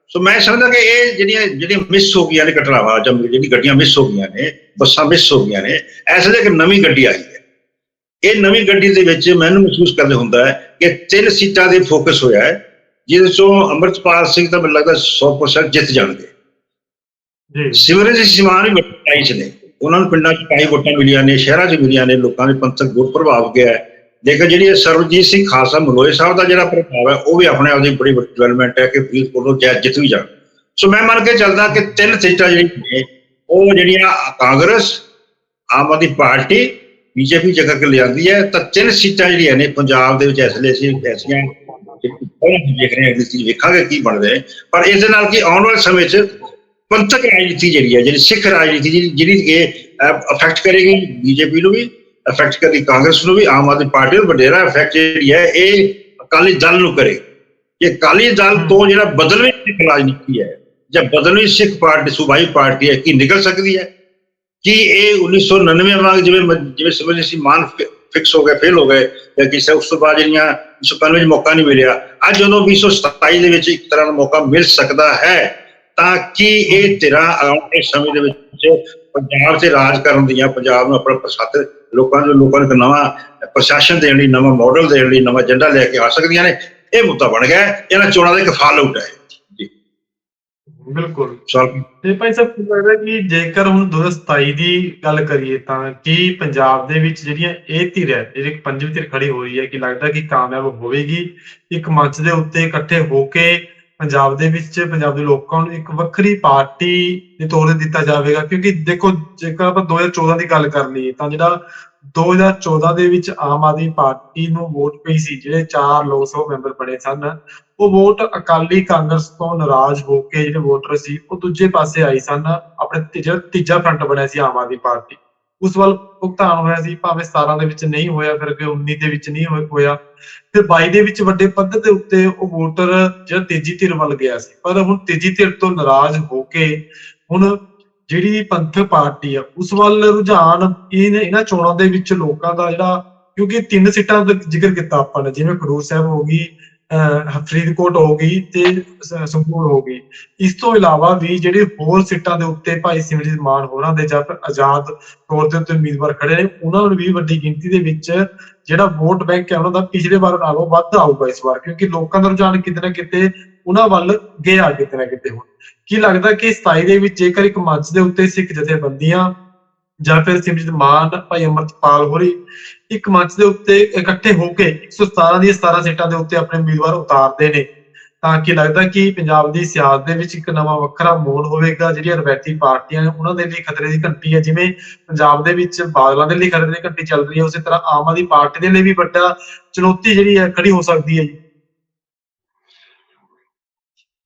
Speaker 2: ਸੋ ਮੈਂ ਸਮਝਦਾ ਕਿ ਇਹ ਜਿਹੜੀਆਂ ਜਿਹੜੀਆਂ ਮਿਸ ਹੋ ਗਈਆਂ ਨੇ ਕਟਰਾਵਾ ਜਾਂ ਜਿਹੜੀ ਗੱਡੀਆਂ ਮਿਸ ਹੋ ਗਈਆਂ ਨੇ ਬੱਸਾਂ ਮਿਸ ਹੋ ਗਈਆਂ ਨੇ ਐਸੇ ਇੱਕ ਨਵੀਂ ਗੱਡੀ ਆਈ ਹੈ। ਇਹ ਨਵੀਂ ਗੱਡੀ ਦੇ ਵਿੱਚ ਮੈਨੂੰ ਮਹਿਸੂਸ ਕਰਦੇ ਹੁੰਦਾ ਹੈ ਕਿ ਤਿੰਨ ਸੀਟਾਂ ਦੇ ਫੋਕਸ ਹੋਇਆ ਹੈ ਜਿਹਦੇ ਚੋਂ ਅਮਰਤਪਾਲ ਸਿੰਘ ਤਾਂ ਮੈਨੂੰ ਲੱਗਦਾ 100% ਜਿੱਤ ਜਾਣਗੇ।
Speaker 1: ਜੀ।
Speaker 2: ਸਿਮਰਨ ਜੀ ਸਿਮਾਨ ਵੀ ਵੱਟਾਈ ਚ ਨੇ। ਉਹਨਾਂ ਨੂੰ ਪਿੰਡਾਂ ਚ ਕਾਈ ਵੋਟਾਂ ਮਿਲੀਆਂ ਨੇ ਸ਼ਹਿਰਾਂ ਚ ਮਿਲੀਆਂ ਨੇ ਲੋਕਾਂ ਦੇ ਪੰਥਕ ਵੋਟ ਪ੍ਰਭਾਵ ਗਿਆ ਹੈ। ਲੇਕਿਨ ਜਿਹੜੀ ਸਰਵਜੀਤ ਸਿੰਘ ਖਾਲਸਾ ਮਲੋਏ ਸਾਹਿਬ ਦਾ ਜਿਹੜਾ ਪ੍ਰਭਾਵ ਹੈ, ਉਹ ਵੀ ਆਪਣੇ ਆਪ ਦੀ ਬੜੀ ਵੱਡੀ ਡਿਵੈਲਪਮੈਂਟ ਹੈ ਕਿ ਫਰੀਦਕੋਟ ਤੋਂ ਜੈ ਜਿੱਤ ਵੀ ਜਾਣ। ਸੋ ਮੈਂ ਮੰਨ ਕੇ ਚੱਲਦਾ ਕਿ ਤਿੰਨ ਸੀਟਾਂ ਜਿਹੜੀਆਂ ਨੇ, ਉਹ ਜਿਹੜੀਆਂ ਕਾਂਗਰਸ, ਆਮ ਆਦਮੀ ਪਾਰਟੀ, ਬੀਜੇਪੀ ਜਗ੍ਹਾ ਕੇ ਲਿਆਂਦੀ ਹੈ, ਤਾਂ ਤਿੰਨ ਸੀਟਾਂ ਜਿਹੜੀਆਂ ਨੇ ਪੰਜਾਬ ਦੇ ਵਿੱਚ ਇਸ ਲਈ ਅਸੀਂ ਐਸੀਆਂ ਦੇਖ ਰਹੇ ਹਾਂ ਕਿ ਵੇਖਾਂਗੇ ਕੀ ਬਣਦਾ ਹੈ ਪਰ ਇਸ ਦੇ ਨਾਲ ਕੀ ਆਉਣ ਵਾਲੇ ਸਮੇਂ 'ਚ ਪੰਥਕ ਰਾਜਨੀਤੀ ਜਿਹੜੀ ਹੈ, ਜਿਹੜੀ ਸਿੱਖ ਰਾਜਨੀਤੀ ਜਿਹੜੀ ਕਿ ਅਫੈਕਟ ਕਰੇਗੀ ਬੀਜੇਪੀ ਨੂੰ ਵੀ ਅਫੈਕਟ ਕਰੀ, ਕਾਂਗਰਸ ਨੂੰ ਵੀ, ਆਮ ਆਦਮੀ ਪਾਰਟੀ ਨੂੰ ਵਡੇਰਾ ਅਫੈਕਟ ਜਿਹੜੀ ਹੈ, ਇਹ ਅਕਾਲੀ ਦਲ ਨੂੰ ਕਰੇ। ਕਿ ਅਕਾਲੀ ਦਲ ਤੋਂ ਜਿਹੜਾ ਬਦਲਵੀਂ ਸਿੱਖ ਰਾਜਨੀਤੀ ਹੈ, ਜਾਂ ਬਦਲਵੀਂ ਸਿੱਖ ਪਾਰਟੀ, ਸੂਬਾਈ ਪਾਰਟੀ ਹੈ, ਕੀ ਨਿਕਲ ਸਕਦੀ ਹੈ? ਕੀ ਇਹ 1999 ਵਾਂਗ ਜਿਵੇਂ ਜਿਵੇਂ ਸਮਝ ਸੀ, ਮਾਨ ਫਿਕਸ ਹੋ ਗਏ ਫੇਲ ਹੋ ਗਏ, ਜਾਂ ਕਿਸੇ ਉਸ ਤੋਂ ਬਾਅਦ ਜਿਹੜੀਆਂ 1995 ਵਿੱਚ ਮੌਕਾ ਨਹੀਂ ਮਿਲਿਆ, ਅੱਜ ਜਦੋਂ 2027 ਦੇ ਵਿੱਚ ਇੱਕ ਤਰ੍ਹਾਂ ਦਾ ਮੌਕਾ ਮਿਲ ਸਕਦਾ ਹੈ ਤਾਂ ਕਿ ਇਹ ਤੇਰਾ ਆਉਣ ਦੇ ਸਮੇਂ ਦੇ ਵਿੱਚ ਪੰਜਾਬ ਤੇ ਰਾਜ ਕਰਨ ਦੀਆਂ ਪੰਜਾਬ ਨੂੰ ਆਪਣਾ ਪ੍ਰਸਾਦ ਲੋਕਾਂ ਨੂੰ ਲੋਕਾਂ ਨੂੰ ਨਵਾਂ ਪ੍ਰਸ਼ਾਸਨ ਦੇਣ ਲਈ ਨਵਾਂ ਮਾਡਲ ਦੇਣ ਲਈ ਨਵਾਂ ਏਜੰਡਾ ਲੈ ਕੇ ਆ ਸਕਦੀਆਂ ਨੇ ਇਹ ਮੁੱਦਾ ਬਣ ਗਿਆ ਇਹਨਾਂ ਚੋਣਾਂ ਦਾ ਇੱਕ ਫਾਲ ਆਊਟ ਹੈ।
Speaker 1: ਬਿਲਕੁਲ। ਤੇ ਭਾਈ ਸਾਹਿਬ ਕੀ ਲੱਗਦਾ ਕਿ ਜੇਕਰ ਹੁਣ 2027 ਦੀ ਗੱਲ ਕਰੀਏ ਤਾਂ ਕੀ ਪੰਜਾਬ ਦੇ ਵਿੱਚ ਜਿਹੜੀਆਂ ਇਹ ਧਿਰ ਹੈ ਜਿਹੜੀ ਪੰਜਵੀਂ ਧਿਰ ਖੜੀ ਹੋ ਰਹੀ ਹੈ ਕਿ ਲੱਗਦਾ ਕਿ ਕਾਮਯਾਬ ਹੋਵੇਗੀ? ਇੱਕ ਮੰਚ ਦੇ ਉੱਤੇ ਇਕੱਠੇ ਹੋ ਕੇ ਪੰਜਾਬ ਦੇ ਵਿੱਚ, ਪੰਜਾਬ ਦੇ ਲੋਕਾਂ ਨੂੰ ਇੱਕ ਵੱਖਰੀ ਪਾਰਟੀ ਦੇ ਤੌਰ ਤੇ ਦਿੱਤਾ ਜਾਵੇਗਾ, ਕਿਉਂਕਿ ਦੇਖੋ, ਜੇਕਰ ਆਪਾਂ 2014 ਦੀ ਗੱਲ ਕਰ ਲਈਏ, ਤਾਂ ਜਿਹੜਾ 2014 ਦੇ ਵਿੱਚ ਆਮ ਆਦਮੀ ਪਾਰਟੀ ਨੂੰ ਵੋਟ ਪਈ ਸੀ, ਜਿਹੜੇ ਚਾਰ ਲੋਕ ਸਭਾ ਮੈਂਬਰ ਬਣੇ ਸਨ, ਉਹ ਵੋਟ ਅਕਾਲੀ ਕਾਂਗਰਸ ਤੋਂ ਨਾਰਾਜ਼ ਹੋ ਕੇ ਜਿਹੜੇ ਵੋਟਰ ਸੀ, ਉਹ ਦੂਜੇ ਪਾਸੇ ਆਈ ਸਨ, ਆਪਣੇ ਤੀ- ਤੀਜਾ ਫਰੰਟ ਬਣਿਆ ਸੀ ਆਮ ਆਦਮੀ ਪਾਰਟੀ। ਉਸ ਵੱਲ ਭੁਗਤਾਨ ਹੋਇਆ ਸੀ, ਭਾਵੇਂ 17 ਦੇ ਵਿੱਚ ਨਹੀਂ ਹੋਇਆ, ਫਿਰ ਅੱਗੇ 19 ਦੇ ਵਿੱਚ ਨਹੀਂ ਹੋਇਆ- ਹੋਇਆ 22 ਦੇ ਵਿੱਚ ਵੱਡੇ ਪੱਧਰ ਦੇ ਉੱਤੇ ਉਹ ਵੋਟਰ ਜਿਹੜਾ ਤੇਜੀ ਧਿਰ ਵੱਲ ਗਿਆ ਸੀ। ਪਰ ਹੁਣ ਤੇਜ਼ੀ ਧਿਰ ਤੋਂ ਨਾਰਾਜ਼ ਹੋ ਕੇ ਹੁਣ ਜਿਹੜੀ ਪੰਥਕ ਪਾਰਟੀ ਆ, ਉਸ ਵੱਲ ਰੁਝਾਨ ਇਹ ਇਹਨਾਂ ਚੋਣਾਂ ਦੇ ਵਿੱਚ ਲੋਕਾਂ ਦਾ ਜਿਹੜਾ ਕਿਉਂਕਿ ਤਿੰਨ ਸੀਟਾਂ ਦਾ ਜ਼ਿਕਰ ਕੀਤਾ ਆਪਾਂ ਨੇ, ਜਿਵੇਂ ਖਡੂਰ ਸਾਹਿਬ ਹੋ ਗਈ ਫਰੀਦਕੋਟ ਹੋ ਗਈ ਤੇ ਸ- ਸੰਗਰੂਰ ਹੋ ਗਈ। ਇਸ ਤੋਂ ਇਲਾਵਾ ਵੀ ਜਿਹੜੇ ਹੋਰ ਸੀਟਾਂ ਦੇ ਉੱਤੇ ਭਾਈ ਸਿਮਰਜੀਤ ਮਾਨ ਹੋਰਾਂ ਦੇ ਜਾਂ ਆਜ਼ਾਦ ਤੌਰ ਦੇ ਉਮੀਦਵਾਰ ਖੜੇ ਨੇ, ਉਹਨਾਂ ਨੂੰ ਵੀ ਵੱਡੀ ਗਿਣਤੀ ਦੇ ਵਿੱਚ ਜਿਹੜਾ ਵੋਟ ਬੈਂਕ ਹੈ ਉਹਨਾਂ ਦਾ ਪਿਛਲੇ ਵਾਰ ਨਾਲੋਂ ਵੱਧ ਆਊਗਾ ਇਸ ਵਾਰ, ਕਿਉਂਕਿ ਲੋਕਾਂ ਦਾ ਰੁਝਾਨ ਕਿਤੇ ਨਾ ਕਿਤੇ ਉਹਨਾਂ ਵੱਲ ਗਿਆ ਕਿਤੇ ਨਾ ਕਿਤੇ ਹੁਣ। ਕੀ ਲੱਗਦਾ ਕਿ 27 ਦੇ ਵਿੱਚ ਜੇਕਰ ਇੱਕ ਮੰਚ ਦੇ ਉੱਤੇ ਸਿੱਖ ਜਥੇਬੰਦੀਆਂ ਜਾਂ ਫਿਰ ਸਿਮਰਜੀਤ ਮਾਨ, ਭਾਈ ਅਮਰਤਪਾਲ ਹੋਰੀ ਇੱਕ ਮੰਚ ਦੇ ਉੱਤੇ ਇਕੱਠੇ ਹੋ ਕੇ 117 ਦੀਆਂ 17 ਸੀਟਾਂ ਦੇ ਉੱਤੇ ਆਪਣੇ ਉਮੀਦਵਾਰ ਉਤਾਰਦੇ ਨੇ। ਤਾਂ ਕਿ ਲੱਗਦਾ ਕਿ ਪੰਜਾਬ ਦੀ ਸਿਆਸਤ ਦੇ ਵਿੱਚ ਇੱਕ ਨਵਾਂ ਵੱਖਰਾ ਮੋੜ ਹੋਵੇਗਾ, ਜਿਹੜੀਆਂ ਰਵਾਇਤੀ ਪਾਰਟੀਆਂ ਨੇ, ਉਹਨਾਂ ਦੇ ਲਈ ਖਤਰੇ ਦੀ ਘੰਟੀ ਹੈ। ਜਿਵੇਂ ਪੰਜਾਬ ਦੇ ਵਿੱਚ ਬਾਦਲਾਂ ਦੇ ਲਈ ਖਤਰੇ ਦੀ ਘੰਟੀ ਚੱਲ ਰਹੀ ਹੈ, ਉਸੇ ਤਰ੍ਹਾਂ ਆਮ ਆਦਮੀ ਪਾਰਟੀ ਦੇ ਲਈ ਵੀ ਵੱਡਾ ਚੁਣੌਤੀ ਜਿਹੜੀ ਹੈ ਖੜੀ ਹੋ ਸਕਦੀ ਹੈ ਜੀ।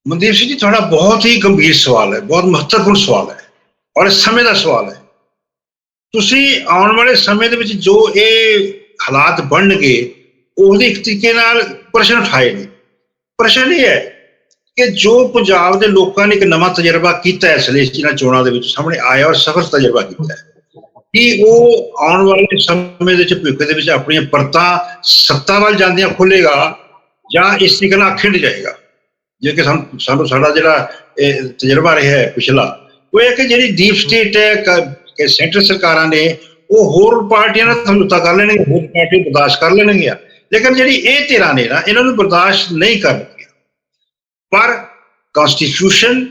Speaker 2: ਮਨਦੀਪ ਸਿੰਘ ਜੀ, ਤੁਹਾਡਾ ਬਹੁਤ ਹੀ ਗੰਭੀਰ ਸਵਾਲ ਹੈ, ਬਹੁਤ ਮਹੱਤਵਪੂਰਨ ਸਵਾਲ ਹੈ ਔਰ ਇਸ ਸਮੇਂ ਦਾ ਸਵਾਲ ਹੈ। ਤੁਸੀਂ ਆਉਣ ਵਾਲੇ ਸਮੇਂ ਦੇ ਵਿੱਚ ਜੋ ਇਹ ਹਾਲਾਤ ਬਣਨਗੇ, ਉਹਦੇ ਇੱਕ ਤਰੀਕੇ ਨਾਲ ਪ੍ਰਸ਼ਨ ਉਠਾਏ ਨੇ। ਪ੍ਰਸ਼ਨ ਇਹ ਹੈ ਕਿ ਜੋ ਪੰਜਾਬ ਦੇ ਲੋਕਾਂ ਨੇ ਇੱਕ ਨਵਾਂ ਤਜਰਬਾ ਕੀਤਾ ਹੈ, ਇਸ ਲਈ ਇਹਨਾਂ ਚੋਣਾਂ ਦੇ ਵਿੱਚ ਸਾਹਮਣੇ ਆਇਆ ਔਰ ਸਫਲ ਤਜਰਬਾ ਕੀਤਾ ਹੈ, ਕਿ ਉਹ ਆਉਣ ਵਾਲੇ ਸਮੇਂ ਦੇ ਵਿੱਚ ਭਵਿੱਖ ਦੇ ਵਿੱਚ ਆਪਣੀਆਂ ਪਰਤਾਂ ਸੱਤਾ ਵੱਲ ਜਾਂਦੀਆਂ ਖੁੱਲੇਗਾ ਜਾਂ ਇਸ ਤਰੀਕੇ ਨਾਲ ਖਿੰਡ ਜਾਏਗਾ। ਜੇ ਕਿ ਸਾਨੂੰ ਸਾਡਾ ਜਿਹੜਾ ਇਹ ਤਜਰਬਾ ਰਿਹਾ ਹੈ ਪਿਛਲਾ, ਉਹ ਇਹ ਕਿ ਜਿਹੜੀ ਡੀਪ ਸਟੇਟ ਹੈ ਕ- ਸੈਂਟਰ ਸਰਕਾਰਾਂ ਨੇ ਉਹ ਹੋਰ ਪਾਰਟੀਆਂ ਨਾਲ ਸਮਝੌਤਾ ਕਰ ਲੈਣਗੇ ਹੋਰ ਪਾਰਟੀ ਬਰਦਾਸ਼ਤ ਕਰ ਲੈਣਗੀਆਂ। ਲੇਕਿਨ ਜਿਹੜੀ ਇਹ ਧਿਰਾਂ ਨੇ ਨਾ ਇਹਨਾਂ ਨੂੰ ਬਰਦਾਸ਼ਤ ਨਹੀਂ ਕਰਨਗੀਆਂ ਪਰ ਕਨਸਟੀਟਿਊਸ਼ਨ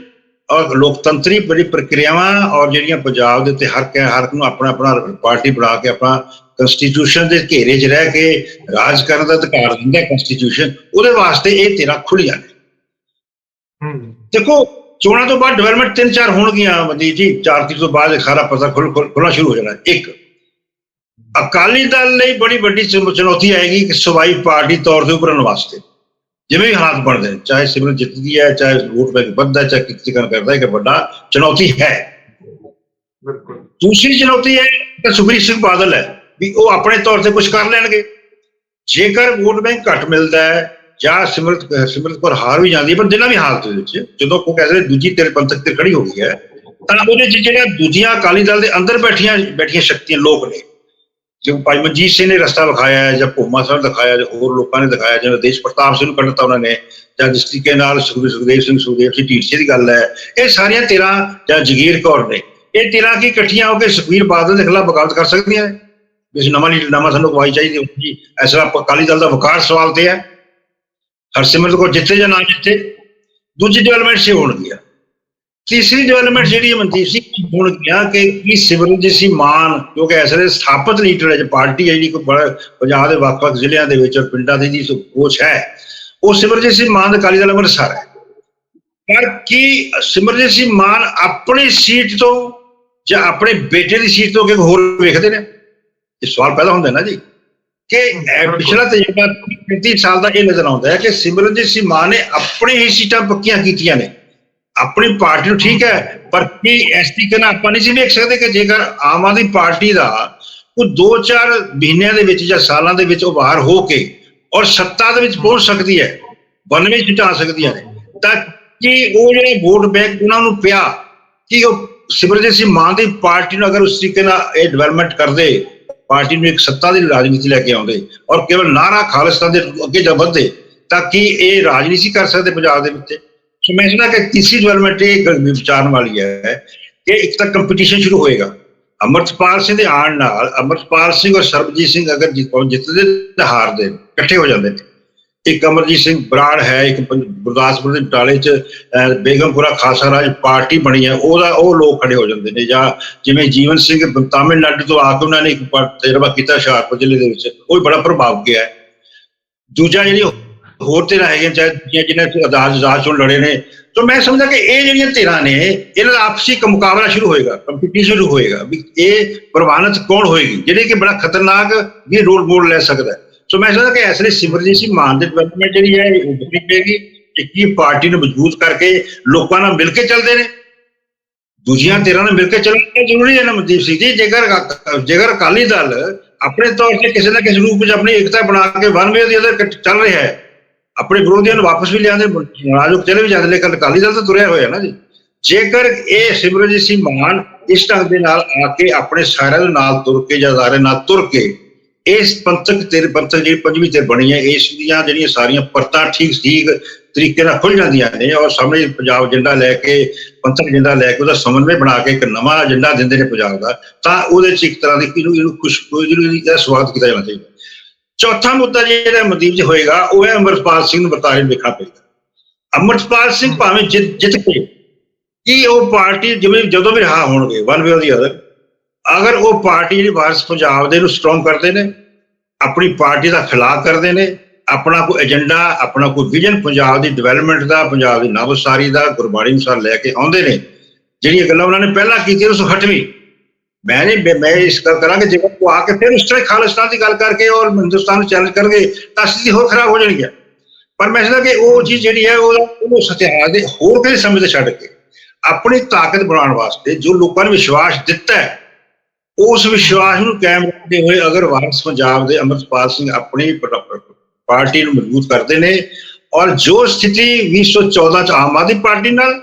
Speaker 2: ਔਰ ਲੋਕਤੰਤਰੀ ਬੜੀ ਪ੍ਰਕਿਰਿਆਵਾਂ ਔਰ ਜਿਹੜੀਆਂ ਪੰਜਾਬ ਦੇ ਉੱਤੇ ਹਰ ਹਰ ਨੂੰ ਆਪਣਾ ਆਪਣਾ ਪਾਰਟੀ ਬਣਾ ਕੇ ਆਪਣਾ ਕਨਸਟੀਟਿਊਸ਼ਨ ਦੇ ਘੇਰੇ 'ਚ ਰਹਿ ਕੇ ਰਾਜ ਕਰਨ ਦਾ ਅਧਿਕਾਰ ਦਿੰਦਾ ਕਨਸਟੀਟਿਊਸ਼ਨ ਉਹਦੇ ਵਾਸਤੇ ਇਹ ਧਿਰਾਂ ਖੁੱਲੀਆਂ ਨੇ।
Speaker 1: ਹੂੰ।
Speaker 2: ਦੇਖੋ ਚੋਣਾਂ ਤੋਂ ਬਾਅਦ ਡਿਵੈਲਪਮੈਂਟ ਤਿੰਨ ਚਾਰ ਹੋਣਗੀਆਂ ਮਦੀ ਜੀ ਚਾਰ ਤਰੀਕ ਤੋਂ ਬਾਅਦ ਖੁੱਲ ਖੁੱਲ- ਖੁੱਲਣਾ ਸ਼ੁਰੂ ਹੋ ਜਾਣਾ ਇੱਕ। ਅਕਾਲੀ ਦਲ ਲਈ ਬੜੀ ਵੱਡੀ ਚੁਣੌਤੀ ਆਏਗੀ ਕਿ ਸੂਬਾਈ ਪਾਰਟੀ ਤੌਰ ਤੇ ਉੱਭਰਨ ਵਾਸਤੇ। ਜਿਵੇਂ ਹਾਲਾਤ ਬਣਦੇ ਨੇ ਚਾਹੇ ਸਿਮਰਨ ਜਿੱਤਦੀ ਹੈ ਚਾਹੇ ਵੋਟ ਬੈਂਕ ਵੱਧਦਾ ਹੈ, ਚਾਹੇ ਕਿਤੇ ਕਰਨ ਕਰਦਾ ਹੈ ਕਿ ਵੱਡਾ ਚੁਣੌਤੀ ਹੈ।
Speaker 1: ਬਿਲਕੁਲ।
Speaker 2: ਦੂਸਰੀ ਚੁਣੌਤੀ ਹੈ ਕਿ ਸੁਖਬੀਰ ਸਿੰਘ ਬਾਦਲ ਹੈ ਵੀ ਉਹ ਆਪਣੇ ਤੌਰ ਤੇ ਕੁਝ ਕਰ ਲੈਣਗੇ। ਜੇਕਰ ਵੋਟ ਬੈਂਕ ਘੱਟ ਮਿਲਦਾ ਹੈ ਜਾਂ ਸਿਮਰਤ ਸਿਮਰਤ ਕੌਰ ਹਾਰ ਵੀ ਜਾਂਦੀ ਹੈ, ਪਰ ਜਿੰਨਾ ਵੀ ਹਾਲਤ ਦੇ ਵਿੱਚ, ਜਦੋਂ ਉਹ ਕਹਿੰਦੇ ਨੇ ਦੂਜੀ ਤੇਰੇ ਪੰਥਕ ਤੇ ਖੜੀ ਹੋ ਗਈ ਹੈ, ਤਾਂ ਉਹਦੇ ਚ ਜਿਹੜਾ ਦੂਜੀਆਂ ਅਕਾਲੀ ਦਲ ਦੇ ਅੰਦਰ ਬੈਠੀਆਂ ਬੈਠੀਆਂ ਸ਼ਕਤੀਆਂ ਲੋਕ ਨੇ। ਜਿਵੇਂ ਭਾਈ ਮਨਜੀਤ ਸਿੰਘ ਨੇ ਰਸਤਾ ਵਿਖਾਇਆ ਹੈ, ਜਾਂ ਭੋਮਾ ਸਾਹਿਬ ਦਿਖਾਇਆ, ਜਾਂ ਹੋਰ ਲੋਕਾਂ ਨੇ ਦਿਖਾਇਆ, ਜਿਵੇਂ ਦੇਸ਼ ਪ੍ਰਤਾਪ ਸਿੰਘ ਨੂੰ ਕੱਢਤਾ ਉਹਨਾਂ ਨੇ, ਜਾਂ ਜਿਸ ਤਰੀਕੇ ਨਾਲ ਸੁਖਬੀਰ ਸੁਖਦੇਵ ਸਿੰਘ ਸੁਖਦੇਵ ਸਿੰਘ ਢੀਂਡਸੇ ਦੀ ਗੱਲ ਹੈ, ਇਹ ਸਾਰੀਆਂ ਤੇਰਾਂ ਜਾਂ ਜਗੀਰ ਕੌਰ ਨੇ। ਇਹ ਤੇਰਾਂ ਕੀ ਇਕੱਠੀਆਂ ਹੋ ਕੇ ਸੁਖਬੀਰ ਬਾਦਲ ਦੇ ਖਿਲਾਫ ਬਗਾਵਤ ਕਰ ਸਕਦੀਆਂ ਨੇ? ਵੀ ਅਸੀਂ ਨਵਾਂ ਲੀਡਰ, ਨਵਾਂ ਸਾਨੂੰ ਅਗਵਾਈ ਚਾਹੀਦੀ ਹੁੰਦੀ ਇਸ ਤਰ੍ਹਾਂ ਅਕਾਲੀ ਦਲ ਦਾ ਵਕਾਰ ਸਵਾਲ ਤੇ ਹੈ। ਹਰਸਿਮਰਤ ਕੌਰ ਜਿੱਤੇ ਜਾਂ ਨਾ ਜਿੱਤੇ ਦੂਜੀ ਡਿਵੈਲਪਮੈਂਟ ਸੇ ਹੋਣਗੀਆਂ ਤੀਸਰੀ ਡਿਵੈਲਪਮੈਂਟ ਜਿਹੜੀ ਮਨਦੀਪ ਸਿੰਘ, ਹੁਣ ਗਿਆ ਕਿ ਕੀ ਸਿਮਰਨਜੀਤ ਸਿੰਘ ਮਾਨ ਕਿਉਂਕਿ ਇਸ ਵੇਲੇ ਸਥਾਪਿਤ ਲੀਡਰ ਹੈ, ਜੇ ਪਾਰਟੀ ਹੈ ਜਿਹੜੀ ਕੋਈ ਬੜਾ ਪੰਜਾਬ ਦੇ ਵੱਖ-ਵੱਖ ਜ਼ਿਲ੍ਹਿਆਂ ਦੇ ਵਿੱਚ ਔਰ ਪਿੰਡਾਂ ਦੀ ਜੀ ਕੋਚ ਹੈ, ਉਹ ਸਿਮਰਨਜੀਤ ਸਿੰਘ ਮਾਨ ਦਾ ਅਕਾਲੀ ਦਲ ਅੰਮ੍ਰਿਤਸਰ ਹੈ। ਪਰ ਕੀ ਸਿਮਰਨਜੀਤ ਸਿੰਘ ਮਾਨ ਆਪਣੀ ਸੀਟ ਤੋਂ ਜਾਂ ਆਪਣੇ ਬੇਟੇ ਦੀ ਸੀਟ ਤੋਂ ਕਿ ਹੋਰ ਵੇਖਦੇ ਨੇ? ਇਹ ਸਵਾਲ ਪੈਦਾ ਹੁੰਦਾ ਨਾ ਜੀ। ਕਿ ਪਿਛਲਾ ਤਜਰਬਾ 35 ਸਾਲ ਦਾ ਇਹ ਨਜ਼ਰ ਆਉਂਦਾ ਹੈ ਕਿ ਸਿਮਰਨਜੀਤ ਸਿੰਘ ਮਾਨ ਨੇ ਆਪਣੀ ਹੀ ਸੀਟਾਂ ਪੱਕੀਆਂ ਕੀਤੀਆਂ ਨੇ। ਆਪਣੀ ਪਾਰਟੀ ਨੂੰ ਠੀਕ ਹੈ, ਪਰ ਕੀ ਇਸ ਤਰੀਕੇ ਆਪਾਂ ਨਹੀਂ ਸੀ ਵੇਖ ਸਕਦੇ ਕਿ ਜੇਕਰ ਆਮ ਆਦਮੀ ਪਾਰਟੀ ਦਾ ਕੋਈ 2-4 ਮਹੀਨਿਆਂ ਦੇ ਵਿੱਚ ਜਾਂ ਸਾਲਾਂ ਦੇ ਵਿੱਚ ਉਭਾਰ ਹੋ ਕੇ ਔਰ ਸੱਤਾ ਦੇ ਵਿੱਚ ਪਹੁੰਚ ਸਕਦੀ ਹੈ 92 ਸੀਟਾਂ ਆ ਸਕਦੀਆਂ ਨੇ, ਤਾਂ ਕਿ ਉਹ ਜਿਹੜੇ ਵੋਟ ਬੈਂਕ ਉਹਨਾਂ ਨੂੰ ਪਿਆ, ਕਿ ਉਹ ਸਿਮਰਜੀਤ ਸਿੰਘ ਮਾਨ ਦੀ ਪਾਰਟੀ ਨੂੰ ਅਗਰ ਉਸ ਤਰੀਕੇ ਨਾਲ ਇਹ ਡਿਵੈਲਪਮੈਂਟ ਕਰਦੇ ਪਾਰਟੀ ਨੂੰ ਇੱਕ ਸੱਤਾ ਦੀ ਰਾਜਨੀਤੀ ਲੈ ਕੇ ਆਉਂਦੇ ਔਰ ਕੇਵਲ ਨਾਰਾ ਖਾਲਿਸਤਾਨ ਦੇ ਅੱਗੇ ਜਾ ਵਧਦੇ, ਤਾਂ ਕਿ ਇਹ ਰਾਜਨੀਤੀ ਕਰ ਸਕਦੇ ਪੰਜਾਬ ਦੇ ਵਿੱਚ? ਸੋ ਮੈਂ ਸਮਝਦਾ ਕਿ ਤੀਸਰੀ ਡਿਵੈਲਪਮੈਂਟ ਇਹ ਗੱਲ ਵਿਚਾਰਨ ਵਾਲੀ ਹੈ ਕਿ ਇੱਕ ਤਾਂ ਕੰਪੀਟੀਸ਼ਨ ਸ਼ੁਰੂ ਹੋਏਗਾ। ਅਮਰਤਪਾਲ ਸਿੰਘ ਦੇ ਆਉਣ ਨਾਲ ਅਮਰਤਪਾਲ ਸਿੰਘ ਔਰ ਸਰਬਜੀਤ ਸਿੰਘ ਅਗਰ ਜਿੱਤ- ਜਿੱਤਦੇ ਤੇ ਹਾਰਦੇ ਇਕੱਠੇ ਹੋ ਜਾਂਦੇ ਨੇ। ਇੱਕ ਅਮਰਜੀਤ ਸਿੰਘ ਬਰਾੜ ਹੈ ਇੱਕ ਪੰ- ਗੁਰਦਾਸਪੁਰ ਦੇ ਬਟਾਲੇ ਚ ਅਹ, ਬੇਗਮਪੁਰਾ ਖਾਲਸਾ ਰਾਜ ਪਾਰਟੀ ਬਣੀ ਹੈ। ਉਹਦਾ ਉਹ ਲੋਕ ਖੜੇ ਹੋ ਜਾਂਦੇ ਨੇ ਜਾਂ ਜਿਵੇਂ ਜੀਵਨ ਸਿੰਘ ਤਾਮਿਲਨਾਡੂ ਤੋਂ ਆ ਕੇ ਉਹਨਾਂ ਨੇ ਇੱਕ ਤਜਰਬਾ ਕੀਤਾ ਹੁਸ਼ਿਆਰਪੁਰ ਜ਼ਿਲ੍ਹੇ ਦੇ ਵਿੱਚ ਉਹ ਵੀ ਬੜਾ ਪ੍ਰਭਾਵ ਗਿਆ ਹੈ। ਦੂਜਾ ਜਿਹੜੀ ਹੋਰ ਧਿਰਾਂ ਹੈਗੀਆਂ ਚਾਹੇ ਜਿਹਨਾਂ ਚ ਆਜ਼ਾਦ ਆਜ਼ਾਦ ਚੋਣ ਲੜੇ ਨੇ ਤਾਂ ਮੈਂ ਸਮਝਦਾ ਕਿ ਇਹ ਜਿਹੜੀਆਂ ਧਿਰਾਂ ਨੇ ਇਹਨਾਂ ਦਾ ਆਪਸੀ ਇੱਕ ਮੁਕਾਬਲਾ ਸ਼ੁਰੂ ਹੋਏਗਾ ਕੰਪੀਟੀਸ਼ਨ ਸ਼ੁਰੂ ਹੋਏਗਾ ਵੀ ਇਹ ਪ੍ਰਵਾਨਿਤ ਕੌਣ ਹੋਏਗੀ ਜਿਹੜੀ ਕਿ ਬੜਾ ਖਤਰਨਾਕ ਵੀ ਰੋਲ ਮੋਡ ਲੈ ਸਕਦਾ ਹੈ। ਸੋ ਮੈਂ ਸਮਝਦਾ ਕਿ ਇਸ ਲਈ ਸਿਮਰਜੀਤ ਸਿੰਘ ਮਾਨ ਦੀ ਡਿਵੈਲਪਮੈਂਟ ਜਿਹੜੀ ਹੈ, ਇਹ ਉਭਰਨੀ ਪਏਗੀ ਕਿ ਪਾਰਟੀ ਨੂੰ ਮਜ਼ਬੂਤ ਕਰਕੇ ਲੋਕਾਂ ਨਾਲ ਮਿਲ ਕੇ ਚੱਲਦੇ ਨੇ? ਦੂਜੀਆਂ ਧਿਰਾਂ ਨਾਲ ਮਿਲ ਕੇ ਚੱਲਣਾ ਜ਼ਰੂਰੀ ਹੈ ਨਾ, ਮਨਦੀਪ ਸਿੰਘ ਜੀ। ਜੇਕਰ ਜੇਕਰ ਅਕਾਲੀ ਦਲ ਆਪਣੇ ਤੌਰ ਤੇ ਕਿਸੇ ਨਾ ਕਿਸੇ ਰੂਪ ਵਿੱਚ ਆਪਣੀ ਏਕਤਾ ਬਣਾ ਕੇ ਵਨ ਵੇ ਦੀ ਅਦਰ ਚੱਲ ਰਿਹਾ ਹੈ, ਆਪਣੇ ਵਿਰੋਧੀਆਂ ਨੂੰ ਵਾਪਸ ਵੀ ਲਿਆਉਂਦੇ ਰਾਜੋ ਚਲੇ ਵੀ ਜਾਂਦੇ ਲੇਕਿਨ ਅਕਾਲੀ ਦਲ ਤਾਂ ਤੁਰਿਆ ਹੋਇਆ ਨਾ ਜੀ। ਜੇਕਰ ਇਹ ਸਿਮਰਜੀਤ ਸਿੰਘ ਮਾਨ ਇਸ ਢੰਗ ਦੇ ਨਾਲ ਆ ਕੇ ਆਪਣੇ ਸਾਰਿਆਂ ਦੇ ਨਾਲ ਤੁਰ ਕੇ ਜਾਂ ਸਾਰੇ ਨਾਲ ਤੁਰ ਕੇ ਇਸ ਪੰਥਕ ਤੇ ਪੰਥਕ ਜਿਹੜੀ ਪੰਜਵੀਂ ਤੇ ਬਣੀ ਹੈ, ਇਸ ਦੀਆਂ ਜਿਹੜੀਆਂ ਸਾਰੀਆਂ ਪਰਤਾਂ ਠੀਕ ਠੀਕ ਤਰੀਕੇ ਨਾਲ ਖੁੱਲ ਜਾਂਦੀਆਂ ਨੇ ਔਰ ਸਾਹਮਣੇ ਪੰਜਾਬ ਏਜੰਡਾ ਲੈ ਕੇ, ਪੰਥਕ ਏਜੰਡਾ ਲੈ ਕੇ ਉਹਦਾ ਸਮਨਵੈ ਬਣਾ ਕੇ ਇੱਕ ਨਵਾਂ ਏਜੰਡਾ ਦਿੰਦੇ ਨੇ ਪੰਜਾਬ ਦਾ, ਤਾਂ ਉਹਦੇ ਚ ਇੱਕ ਤਰ੍ਹਾਂ ਦੀ ਇਹਨੂੰ ਇਹਨੂੰ ਖੁਸ਼ ਜਿਹਨੂੰ ਦਾ ਸਵਾਗਤ ਕੀਤਾ ਜਾਣਾ ਚਾਹੀਦਾ। ਚੌਥਾ ਮੁੱਦਾ ਜਿਹੜਾ ਮਨਦੀਪ ਜੀ ਹੋਏਗਾ, ਉਹ ਹੈ ਅਮਰਪਾਲ ਸਿੰਘ ਨੂੰ ਬਰਤਾਰੇ ਵੇਖਣਾ ਪਏਗਾ ਅਮਰਪਾਲ ਸਿੰਘ ਭਾਵੇਂ ਜਿੱਤ ਜਿੱਤ ਕੇ, ਕਿ ਉਹ ਪਾਰਟੀ ਜਿਵੇਂ ਜਦੋਂ ਵੀ ਰਹਾ ਹੋਣਗੇ ਵਨ ਵੇ ਦੀ ਅਦਰ ਅਗਰ ਉਹ ਪਾਰਟੀ ਜਿਹੜੀ ਵਾਰਸ ਪੰਜਾਬ ਦੇ ਨੂੰ ਸਟਰੋਂਗ ਕਰਦੇ ਨੇ ਆਪਣੀ ਪਾਰਟੀ ਦਾ ਖਿਲਾਫ ਕਰਦੇ ਨੇ, ਆਪਣਾ ਕੋਈ ਏਜੰਡਾ ਆਪਣਾ ਕੋਈ ਵਿਜ਼ਨ ਪੰਜਾਬ ਦੀ ਡਿਵੈਲਪਮੈਂਟ ਦਾ, ਪੰਜਾਬ ਦੀ ਨਵਸਾਰੀ ਦਾ, ਗੁਰਬਾਣੀ ਅਨੁਸਾਰ ਲੈ ਕੇ ਆਉਂਦੇ ਨੇ। ਜਿਹੜੀਆਂ ਗੱਲਾਂ ਉਹਨਾਂ ਨੇ ਪਹਿਲਾਂ ਕੀਤੀਆਂ ਉਸ ਹਟਵੀਂ ਮੈਂ ਨਹੀਂ, ਮੈਂ ਇਸ ਗੱਲ ਕਰਾਂਗੇ, ਜੇ ਉਹ ਆ ਕੇ ਫਿਰ ਉਸ ਤਰ੍ਹਾਂ ਖਾਲਿਸਤਾਨ ਦੀ ਗੱਲ ਕਰਕੇ ਔਰ ਹਿੰਦੁਸਤਾਨ ਨੂੰ ਚੈਲੰਜ ਕਰਨਗੇ, ਤਾਂ ਸਥਿਤੀ ਹੋਰ ਖਰਾਬ ਹੋ ਜਾਣੀ ਹੈ। ਪਰ ਮੈਂ ਸਮਝਦਾ ਕਿ ਉਹ ਚੀਜ਼ ਜਿਹੜੀ ਹੈ, ਉਹ ਉਹ ਸਤਿਆਗ ਦੇ ਹੋਰ ਕਿਸੇ ਸਮੇਂ ਤੇ ਛੱਡ ਕੇ। ਆਪਣੀ ਤਾਕਤ ਬਣਾਉਣ ਵਾਸਤੇ ਜੋ ਲੋਕਾਂ ਨੇ ਵਿਸ਼ਵਾਸ ਦਿੱਤਾ ਹੈ ਉਸ ਵਿਸ਼ਵਾਸ ਨੂੰ ਕਾਇਮ ਰੱਖਦੇ ਹੋਏ ਅਗਰ ਵਾਰਸ ਪੰਜਾਬ ਦੇ ਅਮਰਪਾਲ ਸਿੰਘ ਆਪਣੀ ਪਾਰਟੀ ਨੂੰ ਮਜ਼ਬੂਤ ਕਰਦੇ ਨੇ ਔਰ ਜੋ ਸਥਿਤੀ 2014 ਚ ਆਮ ਆਦਮੀ ਪਾਰਟੀ ਨਾਲ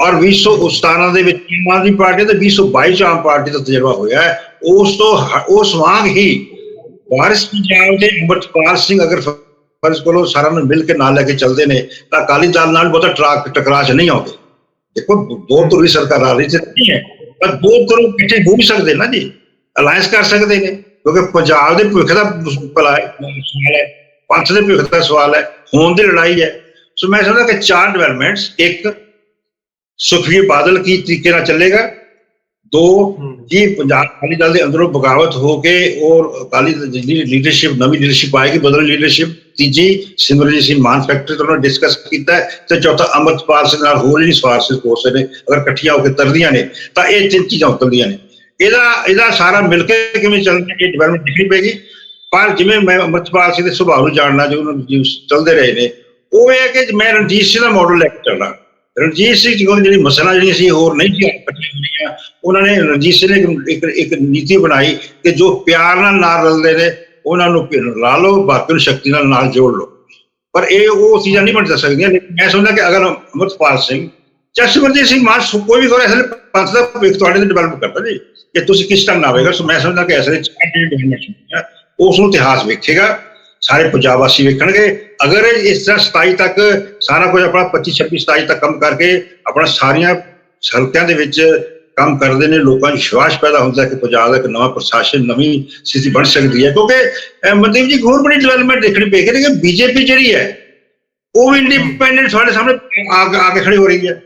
Speaker 2: ਔਰ 2017 ਦੇ ਵਿੱਚ ਆਮ ਆਦਮੀ ਪਾਰਟੀ ਤੇ 2022 ਚ ਆਮ ਪਾਰਟੀ ਦਾ ਤਜਰਬਾ ਹੋਇਆ ਹੈ, ਉਸ ਤੋਂ ਉਸ ਵਾਂਗ ਹੀ ਵਾਰਿਸ ਪੰਜਾਬ ਦੇ ਅਮਰਪਾਲ ਸਿੰਘ ਅਗਰ ਫਰਜ਼ ਕੋਲੋਂ ਸਾਰਿਆਂ ਨੂੰ ਮਿਲ ਕੇ ਨਾਲ ਲੈ ਕੇ ਚੱਲਦੇ ਨੇ ਤਾਂ ਅਕਾਲੀ ਦਲ ਨਾਲ ਬਹੁਤਾ ਟਰਾਕ ਟਕਰਾਅ 'ਚ ਨਹੀਂ ਆਉਂਦੇ। ਦੇਖੋ ਦੋ ਧੁਰੀ ਸਰਕਾਰ ਆ ਰਹੀ ਸੀ ਨਹੀਂ ਹੈ। ਪਰ ਦੋ ਧੁਰ ਇਕੱਠੇ ਹੋ ਵੀ ਸਕਦੇ ਨਾ ਜੀ ਅਲਾਈਅੰਸ ਕਰ ਸਕਦੇ ਨੇ ਕਿਉਂਕਿ ਪੰਜਾਬ ਦੇ ਭਵਿੱਖ ਦਾ ਭਲਾ ਸਵਾਲ ਹੈ ਪੰਥ ਦੇ ਭਵਿੱਖ ਦਾ ਸਵਾਲ ਹੈ ਹੋਣ ਦੀ ਲੜਾਈ ਹੈ। ਸੋ ਮੈਂ ਸਮਝਦਾ ਕਿ ਚਾਰ ਡਿਵੈਲਪਮੈਂਟਸ ਇੱਕ ਸੁਖਬੀਰ ਬਾਦਲ ਕੀ ਤਰੀਕੇ ਨਾਲ ਚੱਲੇਗਾ ਦੋ ਜੀ ਪੰਜਾਬ ਅਕਾਲੀ ਦਲ ਦੇ ਅੰਦਰੋਂ ਬਗਾਵਤ ਹੋ ਕੇ ਔਰ ਅਕਾਲੀ ਦਲ ਦੀ ਜਿਹੜੀ ਲੀਡਰਸ਼ਿਪ ਨਵੀਂ ਲੀਡਰਸ਼ਿਪ ਆਏਗੀ ਬਦਲ ਲੀਡਰਸ਼ਿਪ ਤੀਜੀ ਸਿਮਰਜੀਤ ਸਿੰਘ ਮਾਨ ਫੈਕਟਰੀ ਤੋਂ ਡਿਸਕਸ ਕੀਤਾ ਤੇ ਚੌਥਾ ਅਮਰਪਾਲ ਸਿੰਘ ਨਾਲ ਹੋਰ ਜਿਹੜੀ ਸਵਾਰਸਿਸ ਕੋਰਸ ਨੇ, ਅਗਰ ਇਕੱਠੀਆਂ ਹੋ ਕੇ ਤਰਦੀਆਂ ਨੇ, ਤਾਂ ਇਹ ਤਿੰਨ ਚੀਜ਼ਾਂ ਉਤਰਦੀਆਂ ਨੇ। ਇਹਦਾ ਇਹਦਾ ਸਾਰਾ ਮਿਲ ਕੇ ਕਿਵੇਂ ਚੱਲਣਾ ਇਹ ਡਿਵੈਲਪਮੈਂਟ ਦਿਖਣੀ ਪਏਗੀ। ਪਰ ਜਿਵੇਂ ਮੈਂ ਅਮਰਪਾਲ ਸਿੰਘ ਦੇ ਸੁਭਾਅ ਨੂੰ ਜਾਣਨਾ, ਜੋ ਉਹਨਾਂ ਨੂੰ ਚੱਲਦੇ ਰਹੇ ਨੇ, ਉਹ ਇਹ ਹੈ ਕਿ ਮੈਂ ਰਣਜੀਤ ਸਿੰਘ ਦਾ ਮਾਡਲ ਲੈ ਕੇ ਚੱਲਣਾ ਰਣਜੀਤ ਸਿੰਘ ਜੀ ਜਿਹੜੀ ਮਸਲਾ ਜਿਹੜੀਆਂ ਸੀ, ਹੋਰ ਨਹੀਂ ਸੀ ਇਕੱਠੀਆਂ ਉਹਨਾਂ ਨੇ ਰਣਜੀਤ ਸਿੰਘ ਨੇ ਇੱਕ ਇੱਕ ਨੀਤੀ ਬਣਾਈ ਕਿ ਜੋ ਪਿਆਰ ਨਾਲ ਨਾਲ ਰਲਦੇ ਨੇ ਉਹਨਾਂ ਨੂੰ ਲਾ ਲਓ ਬਾਕੀ ਨੂੰ ਸ਼ਕਤੀ ਨਾਲ ਨਾਲ ਜੋੜ ਲਓ। ਪਰ ਇਹ ਉਹ ਚੀਜ਼ਾਂ ਨਹੀਂ ਬਣ ਸਕਦੀਆਂ। ਲੇਕਿਨ ਮੈਂ ਸਮਝਦਾ ਕਿ ਅਗਰ ਅਮਰਪਾਲ ਸਿੰਘ ਜਸਵੰਤ ਸਿੰਘ ਮਾਨ ਕੋਈ ਵੀ ਕੋਈ ਅਸਲ ਪੰਥ ਦਾ ਭਵਿੱਖ ਤੁਹਾਡੇ ਤੇ ਡਿਵੈਲਪ ਕਰਦਾ ਜੀ, ਕਿ ਤੁਸੀਂ ਕਿਸ ਢੰਗ ਨਾਲ ਆਵੇਗਾ ਸੋ ਮੈਂ ਸਮਝਦਾ ਕਿ ਅਸਲ ਚਾਰ ਡਿਵੈਲਪਮੈਂਟ ਉਸ ਨੂੰ ਇਤਿਹਾਸ ਵੇਖੇਗਾ। ਸਾਰੇ ਪੰਜਾਬ ਵਾਸੀ ਵੇਖਣਗੇ। ਅਗਰ ਇਸ ਤਰ੍ਹਾਂ 27 ਤੱਕ ਸਾਰਾ ਕੁਝ ਆਪਣਾ 25 26 27 ਤੱਕ ਕੰਮ ਕਰਕੇ ਆਪਣਾ ਸਾਰੀਆਂ ਹਲਕਿਆਂ ਦੇ ਵਿੱਚ ਕੰਮ ਕਰਦੇ ਨੇ, ਲੋਕਾਂ ਨੂੰ ਵਿਸ਼ਵਾਸ ਪੈਦਾ ਹੁੰਦਾ ਕਿ ਪੰਜਾਬ ਦਾ ਇੱਕ ਨਵਾਂ ਪ੍ਰਸ਼ਾਸਨ, ਨਵੀਂ ਸਥਿਤੀ ਬਣ ਸਕਦੀ ਹੈ। ਕਿਉਂਕਿ ਮਨਦੀਪ ਜੀ, ਹੋਰ ਬੜੀ ਡਿਵੈਲਪਮੈਂਟ ਦੇਖਣੀ ਪਏਗੀ ਕਿ ਬੀਜੇਪੀ ਜਿਹੜੀ ਹੈ, ਉਹ ਵੀ ਇੰਡੀਪੈਂਡੈਂਟ ਸਾਡੇ ਸਾਹਮਣੇ ਆ ਕੇ ਖੜੀ ਹੋ ਰਹੀ ਹੈ।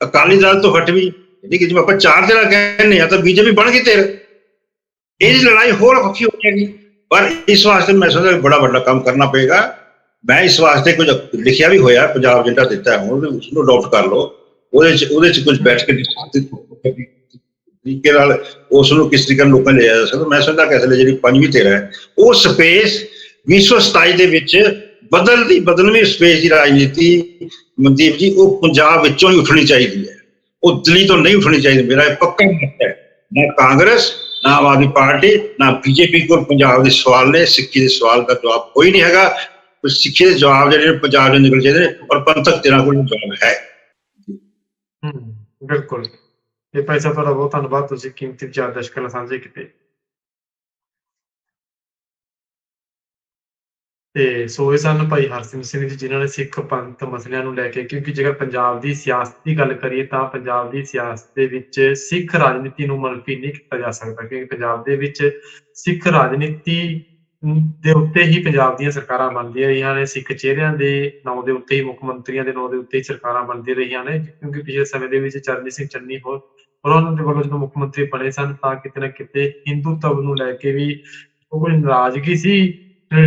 Speaker 2: ਅਕਾਲੀ ਦਲ ਤੋਂ ਹਟ ਵੀ, ਯਾਨੀ ਕਿ ਜਿਵੇਂ ਆਪਾਂ ਚਾਰ ਦਿਨਾਂ ਕਹਿੰਦੇ ਆ ਤਾਂ ਬੀਜੇਪੀ ਬਣ ਗਈ ਤੇਰ ਇਹਦੀ ਲੜਾਈ ਹੋਰ ਔਖੀ ਹੋ ਜਾਏਗੀ। ਪਰ ਇਸ ਵਾਸਤੇ ਮੈਂ ਸਮਝਦਾ ਬੜਾ ਵੱਡਾ ਕੰਮ ਕਰਨਾ ਪਏਗਾ। ਮੈਂ ਇਸ ਵਾਸਤੇ ਕੁਝ ਲਿਖਿਆ ਵੀ ਹੋਇਆ, ਪੰਜਾਬ ਜਿੰਦਾ ਦਿੱਤਾ ਹੁਣ ਉਸ ਨੂੰ ਅਡਾਪਟ ਕਰ ਲਓ। ਉਹਦੇ ਚ ਉਹਦੇ ਚ ਕੁਝ ਬੈਠ ਕੇ discuss ਤਰੀਕੇ ਨਾਲ ਉਸ ਨੂੰ ਕਿਸ ਤਰੀਕੇ ਨਾਲ ਲੋਕਾਂ ਨੇ ਲਿਆ ਜਾ ਸਕਦਾ ਮੈਂ ਸਮਝਦਾ ਕਿ ਅਸਲੇ ਜਿਹੜੀ ਪੰਜਵੀਂ ਧਿਰ ਹੈ ਉਹ ਸਪੇਸ 2027 ਦੇ ਵਿੱਚ ਬਦਲਦੀ ਬਦਲਵੀਂ ਸਪੇਸ ਦੀ ਰਾਜਨੀਤੀ ਮਨਦੀਪ ਜੀ ਉਹ ਪੰਜਾਬ ਵਿੱਚੋਂ ਹੀ ਉੱਠਣੀ ਚਾਹੀਦੀ ਹੈ। ਉਹ ਦਿੱਲੀ ਤੋਂ ਨਹੀਂ ਉੱਠਣੀ ਚਾਹੀਦੀ। ਮੇਰਾ ਇਹ ਪੱਕਾ ਮਤ ਹੈ। ਨਾ ਕਾਂਗਰਸ ਨਾ ਆਮ ਆਦਮੀ ਪਾਰਟੀ ਨਾ ਬੀਜੇਪੀ ਕੋਲ ਪੰਜਾਬ ਦੇ ਸਵਾਲ ਨੇ ਸਿੱਖੀ ਦੇ ਸਵਾਲ ਦਾ ਜਵਾਬ ਕੋਈ ਨਹੀਂ ਹੈਗਾ। ਸਿੱਖੀ ਦੇ ਜਵਾਬ ਜਿਹੜੇ ਨੇ ਪੰਜਾਬ ਦੇ ਨਿਕਲ ਚਾਹੀਦੇ ਨੇ ਔਰ ਪੰਥਕ ਤੇਰਾ ਕੋਲ ਜਵਾਬ ਹੈ।
Speaker 1: ਹਮ, ਬਿਲਕੁਲ। ਇਹ ਸਾਹਿਬ ਤੁਹਾਡਾ ਬਹੁਤ ਧੰਨਵਾਦ ਤੁਸੀਂ ਕੀਮਤੀ ਵਿਚਾਰ ਦਰਸ਼ਕਾਂ ਨਾਲ ਸਾਂਝੇ ਕੀਤੇ ਤੇ ਸੋ ਇਹ ਸਨ ਭਾਈ ਹਰਸਿੰਘ ਸਿੰਘ ਜੀ ਜਿਨ੍ਹਾਂ ਨੇ ਸਿੱਖ ਪੰਥ ਮਸਲਿਆਂ ਨੂੰ ਲੈ ਕੇ ਕਿਉਂਕਿ ਜੇਕਰ ਪੰਜਾਬ ਦੀ ਸਿਆਸਤ ਦੀ ਗੱਲ ਕਰੀਏ ਤਾਂ ਪੰਜਾਬ ਦੀ ਸਿਆਸਤ ਦੇ ਵਿੱਚ ਸਿੱਖ ਰਾਜਨੀਤੀ ਨੂੰ ਮਨਫੀ ਨਹੀਂ ਕੀਤਾ ਜਾ ਸਕਦਾ ਕਿਉਂਕਿ ਪੰਜਾਬ ਦੇ ਵਿੱਚ ਸਿੱਖ ਰਾਜਨੀਤੀ ਦੇ ਉੱਤੇ ਹੀ ਪੰਜਾਬ ਦੀਆਂ ਸਰਕਾਰਾਂ ਬਣਦੀਆਂ ਰਹੀਆਂ ਨੇ ਸਿੱਖ ਚਿਹਰਿਆਂ ਦੇ ਨਾਂ ਦੇ ਉੱਤੇ ਹੀ ਮੁੱਖ ਮੰਤਰੀਆਂ ਦੇ ਨਾਂ ਦੇ ਉੱਤੇ ਹੀ ਸਰਕਾਰਾਂ ਬਣਦੀਆਂ ਰਹੀਆਂ ਨੇ ਕਿਉਂਕਿ ਪਿਛਲੇ ਸਮੇਂ ਦੇ ਵਿੱਚ ਚਰਨਜੀਤ ਸਿੰਘ ਚੰਨੀ ਹੋਰ ਹੋਰ ਉਹਨਾਂ ਦੇ ਵੱਲੋਂ ਜਦੋਂ ਮੁੱਖ ਮੰਤਰੀ ਬਣੇ ਸਨ ਤਾਂ ਕਿਤੇ ਨਾ ਕਿਤੇ ਹਿੰਦੂਤਵ ਨੂੰ ਲੈ ਕੇ ਵੀ ਉਹ ਕੋਈ ਨਾਰਾਜ਼ਗੀ ਸੀ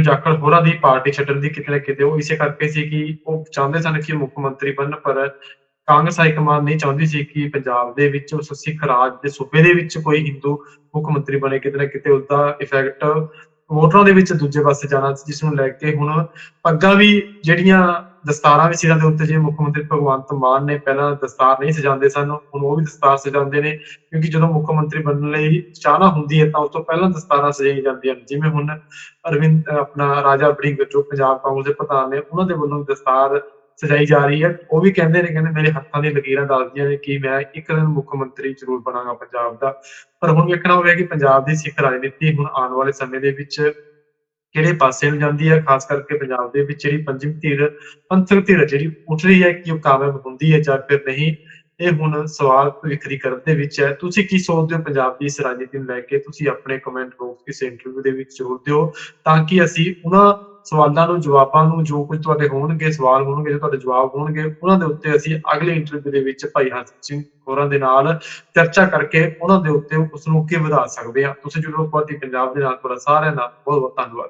Speaker 1: ਜਾਖੜ ਹੋਰਾਂ ਦੀ ਪਾਰਟੀ ਛੱਡਣ ਦੀ ਕਿਤੇ ਨਾ ਕਿਤੇ ਉਹ ਇਸੇ ਕਰਕੇ ਸੀ ਕਿ ਉਹ ਚਾਹੁੰਦੇ ਸਨ ਕਿ ਮੁੱਖ ਮੰਤਰੀ ਬਣਨ, ਪਰ ਕਾਂਗਰਸ ਹਾਈਕਮਾਨ ਨਹੀਂ ਚਾਹੁੰਦੀ ਸੀ ਕਿ ਪੰਜਾਬ ਦੇ ਵਿੱਚ ਉਸ ਸਿੱਖ ਰਾਜ ਦੇ ਸੂਬੇ ਦੇ ਵਿੱਚ ਕੋਈ ਹਿੰਦੂ ਮੁੱਖ ਮੰਤਰੀ ਬਣੇ। ਕਿਤੇ ਨਾ ਕਿਤੇ ਉਸਦਾ ਇਫੈਕਟ ਵੋਟਰਾਂ ਦੇ ਵਿੱਚ ਦੂਜੇ ਪਾਸੇ ਜਾਣਾ ਸੀ, ਜਿਸ ਨੂੰ ਲੈ ਕੇ ਹੁਣ ਪੱਗਾਂ ਵੀ ਜਿਹੜੀਆਂ ਦਸਤਾਰਾਂ ਵੀ ਸਿਰਾਂ ਦੇ ਉੱਤੇ ਜਿਵੇਂ ਮੁੱਖ ਮੰਤਰੀ ਭਗਵੰਤ ਮਾਨ ਨੇ ਪਹਿਲਾਂ ਦਸਤਾਰ ਨਹੀਂ ਸਜਾਉਂਦੇ ਸਨ, ਹੁਣ ਉਹ ਵੀ ਦਸਤਾਰ ਸਜਾਉਂਦੇ ਨੇ, ਕਿਉਂਕਿ ਜਦੋਂ ਮੁੱਖ ਮੰਤਰੀ ਬਣਨ ਲਈ ਚਾਹਨਾ ਹੁੰਦੀ ਹੈ, ਤਾਂ ਉਸ ਤੋਂ ਪਹਿਲਾਂ ਦਸਤਾਰਾਂ ਸਜਾਈਆਂ ਜਾਂਦੀਆਂ ਨੇ। ਜਿਵੇਂ ਹੁਣ ਅਰਵਿੰਦ ਆਪਣਾ ਰਾਜਾ ਵੜਿੰਗ ਜੋ ਪੰਜਾਬ ਕਾਂਗਰਸ ਦੇ ਪ੍ਰਧਾਨ ਨੇ, ਉਹਨਾਂ ਦੇ ਵੱਲੋਂ ਦਸਤਾਰ ਸਜਾਈ ਜਾ ਰਹੀ ਹੈ। ਉਹ ਵੀ ਕਹਿੰਦੇ ਨੇ, ਕਹਿੰਦੇ ਮੇਰੇ ਹੱਥਾਂ ਦੀਆਂ ਲਕੀਰਾਂ ਦੱਸਦੀਆਂ ਨੇ ਕਿ ਮੈਂ ਇੱਕ ਦਿਨ ਮੁੱਖ ਮੰਤਰੀ ਜ਼ਰੂਰ ਬਣਾਂਗਾ ਪੰਜਾਬ ਦਾ। ਪਰ ਹੁਣ ਵੇਖਣਾ ਹੋਵੇਗਾ ਕਿ ਪੰਜਾਬ ਦੀ ਸਿੱਖ ਰਾਜਨੀਤੀ ਹੁਣ ਆਉਣ ਵਾਲੇ ਸਮੇਂ ਦੇ ਵਿੱਚ ਕਿਹੜੇ ਪਾਸੇ ਨੂੰ ਜਾਂਦੀ ਹੈ? ਖਾਸ ਕਰਕੇ ਪੰਜਾਬ ਦੇ ਵਿੱਚ ਜਿਹੜੀ ਪੰਜਵੀਂ ਧਿਰ, ਪੰਥਕ ਧਿਰ ਜਿਹੜੀ ਉੱਠ ਰਹੀ ਹੈ ਕਿ ਉਹ ਕਾਮਯਾਬ ਹੁੰਦੀ ਹੈ ਜਾਂ ਫਿਰ ਨਹੀਂ, ਇਹ ਹੁਣ ਸਵਾਲ ਭਵਿੱਖ ਕਰਨ ਦੇ ਵਿੱਚ ਹੈ। ਤੁਸੀਂ ਕੀ ਸੋਚਦੇ ਹੋ ਪੰਜਾਬ ਦੀ ਇਸ ਰਾਜਨੀਤੀ ਨੂੰ ਲੈ ਕੇ? ਤੁਸੀਂ ਆਪਣੇ ਕਮੈਂਟ ਬਾਕਸ ਕਿਸੇ ਇੰਟਰਵਿਊ ਦੇ ਵਿੱਚ ਜ਼ਰੂਰ ਦਿਓ ਤਾਂ ਕਿ ਅਸੀਂ ਉਹਨਾਂ ਸਵਾਲਾਂ ਨੂੰ, ਜਵਾਬਾਂ ਨੂੰ ਜੋ ਕੁਝ ਤੁਹਾਡੇ ਹੋਣਗੇ, ਸਵਾਲ ਹੋਣਗੇ, ਜੋ ਤੁਹਾਡੇ ਜਵਾਬ ਹੋਣਗੇ, ਉਹਨਾਂ ਦੇ ਉੱਤੇ ਅਸੀਂ ਅਗਲੇ ਇੰਟਰਵਿਊ ਦੇ ਵਿੱਚ ਭਾਈ ਹਰਸਿੱਧ ਸਿੰਘ ਹੋਰਾਂ ਦੇ ਨਾਲ ਚਰਚਾ ਕਰਕੇ ਉਹਨਾਂ ਦੇ ਉੱਤੇ ਉਸ ਨੂੰ ਅੱਗੇ ਵਧਾ ਸਕਦੇ ਹਾਂ। ਤੁਸੀਂ ਜਰੂਰ ਪਾਰਟੀ ਪੰਜਾਬ ਦੇ ਨਾਲ। ਤੁਹਾਡਾ ਸਾਰਿਆਂ ਦਾ ਬਹੁਤ ਬਹੁਤ ਧੰਨਵਾਦ।